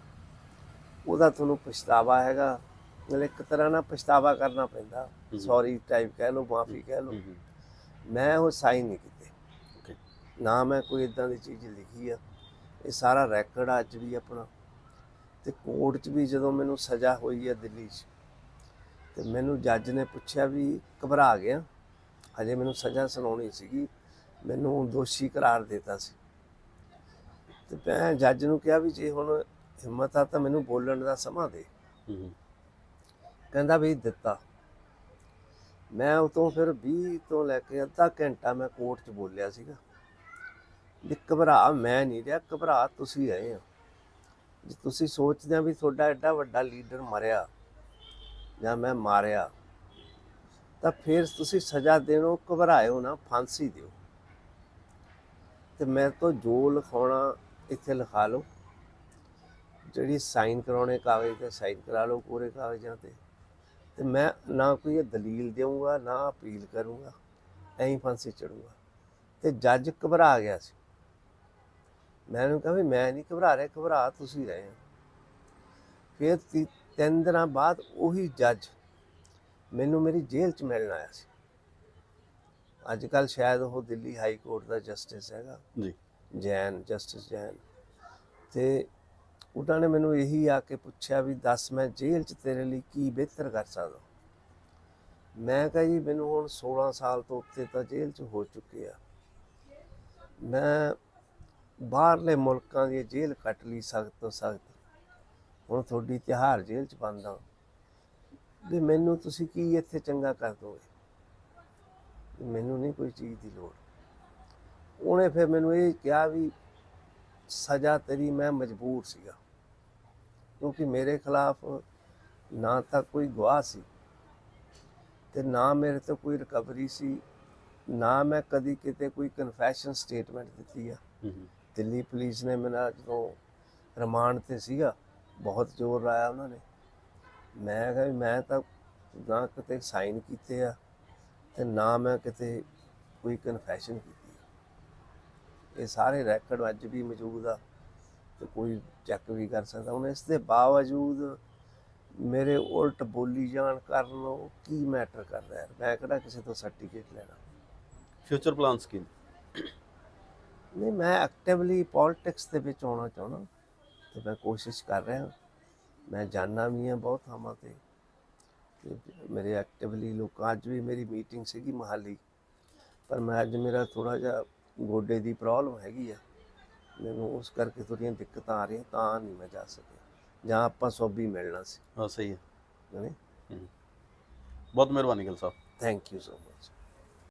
ਉਹਦਾ ਤੁਹਾਨੂੰ ਪਛਤਾਵਾ ਹੈਗਾ ਮਤਲਬ ਇੱਕ ਤਰ੍ਹਾਂ ਨਾਲ ਪਛਤਾਵਾ ਕਰਨਾ ਪੈਂਦਾ। ਸੌਰੀ ਟਾਈਪ ਕਹਿ ਲਓ ਮਾਫੀ ਕਹਿ ਲਓ। ਮੈਂ ਉਹ ਸਾਈਨ ਨਹੀਂ ਕੀਤੇ. ਨਾ ਮੈਂ ਕੋਈ ਇਦਾਂ ਦੀ ਚੀਜ਼ ਲਿਖੀ ਆ। ਇਹ ਸਾਰਾ ਰੈਕੋਰਡ ਅੱਜ ਵੀ ਆਪਣਾ। ਤੇ ਕੋਰਟ 'ਚ ਵੀ ਜਦੋਂ ਮੈਨੂੰ ਸਜ਼ਾ ਹੋਈ ਹੈ ਦਿੱਲੀ 'ਚ ਤੇ ਮੈਨੂੰ ਜੱਜ ਨੇ ਪੁੱਛਿਆ ਵੀ ਘਬਰਾ ਗਿਆ ਹਜੇ ਮੈਨੂੰ ਸਜ਼ਾ ਸੁਣਾਉਣੀ ਸੀਗੀ। ਮੈਨੂੰ ਦੋਸ਼ੀ ਕਰਾਰ ਦਿੱਤਾ ਸੀ। ਤੇ ਮੈਂ ਜੱਜ ਨੂੰ ਕਿਹਾ ਵੀ ਜੇ ਹੁਣ ਹਿੰਮਤ ਆ ਤਾਂ ਮੈਨੂੰ ਬੋਲਣ ਦਾ ਸਮਾਂ ਦੇ। ਕਹਿੰਦਾ ਵੀ ਦਿੱਤਾ। ਮੈਂ ਉਤੋਂ ਫਿਰ 20 ਤੋਂ ਲੈ ਕੇ ਅੱਧਾ ਘੰਟਾ ਮੈਂ ਕੋਰਟ 'ਚ ਬੋਲਿਆ ਸੀਗਾ ਵੀ ਘਬਰਾ, ਮੈਂ ਨਹੀਂ ਰਿਹਾ, ਘਬਰਾ, ਤੁਸੀਂ ਆਏ ਹੋ। ਜੇ ਤੁਸੀਂ ਸੋਚਦੇ ਆ ਵੀ ਤੁਹਾਡਾ ਐਡਾ ਵੱਡਾ ਲੀਡਰ ਮਰਿਆ ਜਾਂ ਮੈਂ ਮਾਰਿਆ, ਤਾਂ ਫਿਰ ਤੁਸੀਂ ਸਜ਼ਾ ਦੇਣੋ ਘਬਰਾਇਓ ਨਾ, ਫਾਂਸੀ ਦਿਓ। ਤੇ ਮੈਂ ਤੋਂ ਜੋ ਲਿਖਾਉਣਾ ਇੱਥੇ ਲਿਖਾ ਲਓ, ਜਿਹੜੀ ਸਾਈਨ ਕਰਾਉਣੇ ਕਾਗਜ਼ ਤੇ ਸਾਈਨ ਕਰਾ ਲਓ ਪੂਰੇ ਕਾਗਜ਼ਾਂ ਤੇ। ਤੇ ਮੈਂ ਨਾ ਕੋਈ ਦਲੀਲ ਦੇਵਾਂਗਾ ਨਾ ਅਪੀਲ ਕਰੂੰਗਾ ਐਂ ਹੀ ਫਾਂਸੀ ਚੜੂੰਗਾ ਤੇ ਜੱਜ ਘਬਰਾ ਗਿਆ ਸੀ। ਮੈਂ ਉਹਨੂੰ ਕਿਹਾ ਵੀ ਮੈਂ ਨਹੀਂ ਘਬਰਾ ਰਿਹਾ ਘਬਰਾ ਤੁਸੀਂ ਰਹੇ ਆ ਫਿਰ ਤਿੰਨ ਦਿਨਾਂ ਬਾਅਦ ਉਹੀ ਜੱਜ ਮੈਨੂੰ ਮੇਰੀ ਜੇਲ੍ਹ 'ਚ ਮਿਲਣ ਆਇਆ ਸੀ। ਅੱਜ ਕੱਲ ਸ਼ਾਇਦ ਉਹ ਦਿੱਲੀ ਹਾਈ ਕੋਰਟ ਦਾ ਜਸਟਿਸ ਹੈਗਾ। ਜੀ। ਜੈਨ ਜਸਟਿਸ ਜੈਨ। ਤੇ ਉਹਨਾਂ ਨੇ ਮੈਨੂੰ ਇਹੀ ਆ ਕੇ ਪੁੱਛਿਆ ਵੀ ਦੱਸ ਮੈਂ ਜੇਲ੍ਹ 'ਚ ਤੇਰੇ ਲਈ ਕੀ ਬਿਹਤਰ ਕਰ ਸਕਦਾ। ਮੈਂ ਕਿਹਾ ਜੀ ਮੈਨੂੰ ਹੁਣ 16 ਸਾਲ ਤੋਂ ਉੱਤੇ ਤਾਂ ਜੇਲ੍ਹ 'ਚ ਹੋ ਚੁੱਕੇ ਆ। ਮੈਂ ਬਾਹਰਲੇ ਮੁਲਕਾਂ ਦੀ ਜੇਲ੍ਹ ਕੱਟ ਲਈ ਸਖਤ ਤੋਂ ਸਖਤ। ਹੁਣ ਤੁਹਾਡੀ ਤਿਹਾਰ ਜੇਲ੍ਹ 'ਚ ਬੰਦਾ ਵੀ ਮੈਨੂੰ ਤੁਸੀਂ ਕੀ ਇੱਥੇ ਚੰਗਾ ਕਰ ਦੋਗੇ? ਮੈਨੂੰ ਨਹੀਂ ਕੋਈ ਚੀਜ਼ ਦੀ ਲੋੜ। ਉਹਨੇ ਫਿਰ ਮੈਨੂੰ ਇਹ ਕਿਹਾ ਵੀ ਸਜ਼ਾ ਤੇਰੀ ਮੈਂ ਮਜਬੂਰ ਸੀਗਾ। ਕਿਉਂਕਿ ਮੇਰੇ ਖਿਲਾਫ ਨਾ ਤਾਂ ਕੋਈ ਗਵਾਹ ਸੀ ਤੇ ਨਾ ਮੇਰੇ ਤੋਂ ਕੋਈ ਰਿਕਵਰੀ ਸੀ ਨਾ ਮੈਂ ਕਦੀ ਕਿਤੇ ਕੋਈ ਕਨਫੈਸ਼ਨ ਸਟੇਟਮੈਂਟ ਦਿੱਤੀ ਆ। ਦਿੱਲੀ ਪੁਲਿਸ ਨੇ ਮੇਰਾ ਜਦੋਂ ਰਿਮਾਂਡ ਤੇ ਸੀਗਾ ਬਹੁਤ ਜ਼ੋਰ ਲਾਇਆ ਉਹਨਾਂ ਨੇ। ਮੈਂ ਕਿਹਾ ਵੀ ਮੈਂ ਤਾਂ ਨਾ ਕਿਤੇ ਸਾਈਨ ਕੀਤੇ ਆ ਤੇ ਨਾ ਮੈਂ ਕਿਤੇ ਕੋਈ ਕਨਫੈਸ਼ਨ ਕੀਤੀ। ਇਹ ਸਾਰੇ ਰੈਕੋਰਡ ਅੱਜ ਵੀ ਮੌਜੂਦ ਆ ਤੇ ਕੋਈ ਚੈੱਕ ਵੀ ਕਰ ਸਕਦਾ। ਹੁਣ ਇਸ ਦੇ ਬਾਵਜੂਦ ਮੇਰੇ ਉਲਟ ਬੋਲੀ ਜਾਣ ਕਾਰਨ ਉਹ ਕੀ ਮੈਟਰ ਕਰਦਾ ਹੈ? ਮੈਂ ਕਿਹੜਾ ਕਿਸੇ ਤੋਂ ਸਰਟੀਫਿਕੇਟ ਲੈਣਾ? ਫਿਊਚਰ ਪਲਾਨਸ ਕੀ? ਨਹੀਂ ਮੈਂ ਐਕਟਿਵਲੀ ਪੋਲਿਟਿਕਸ ਦੇ ਵਿੱਚ ਆਉਣਾ ਚਾਹੁੰਦਾ ਤੇ ਮੈਂ ਕੋਸ਼ਿਸ਼ ਕਰ ਰਿਹਾ। ਮੈਂ ਜਾਣਦਾ ਵੀ ਹਾਂ ਬਹੁਤ ਥਾਵਾਂ ਤੇ ਤੇ ਮੇਰੇ ਐਕਟਿਵਲੀ ਲੋਕਾਂ ਅੱਜ ਵੀ ਮੇਰੀ ਮੀਟਿੰਗ ਸੀਗੀ ਮਹਾਲੀ। ਪਰ ਮੈਂ ਅੱਜ ਮੇਰਾ ਥੋੜਾ ਜਿਹਾ ਗੋਡੇ ਦੀ ਪ੍ਰੋਬਲਮ ਹੈਗੀ ਆ ਮੈਨੂੰ ਉਸ ਕਰਕੇ ਥੋੜ੍ਹੀਆਂ ਦਿੱਕਤਾਂ ਆ ਰਹੀਆਂ ਤਾਂ ਨਹੀਂ ਮੈਂ ਜਾ ਸਕਿਆ। ਜਾਂ ਆਪਾਂ ਸੋਭੀ ਮਿਲਣਾ ਸੀ। ਹਾਂ ਸਹੀ ਹੈ। ਨਹੀਂ ਬਹੁਤ ਮਿਹਰਬਾਨੀ Gill Sahib. Thank you so much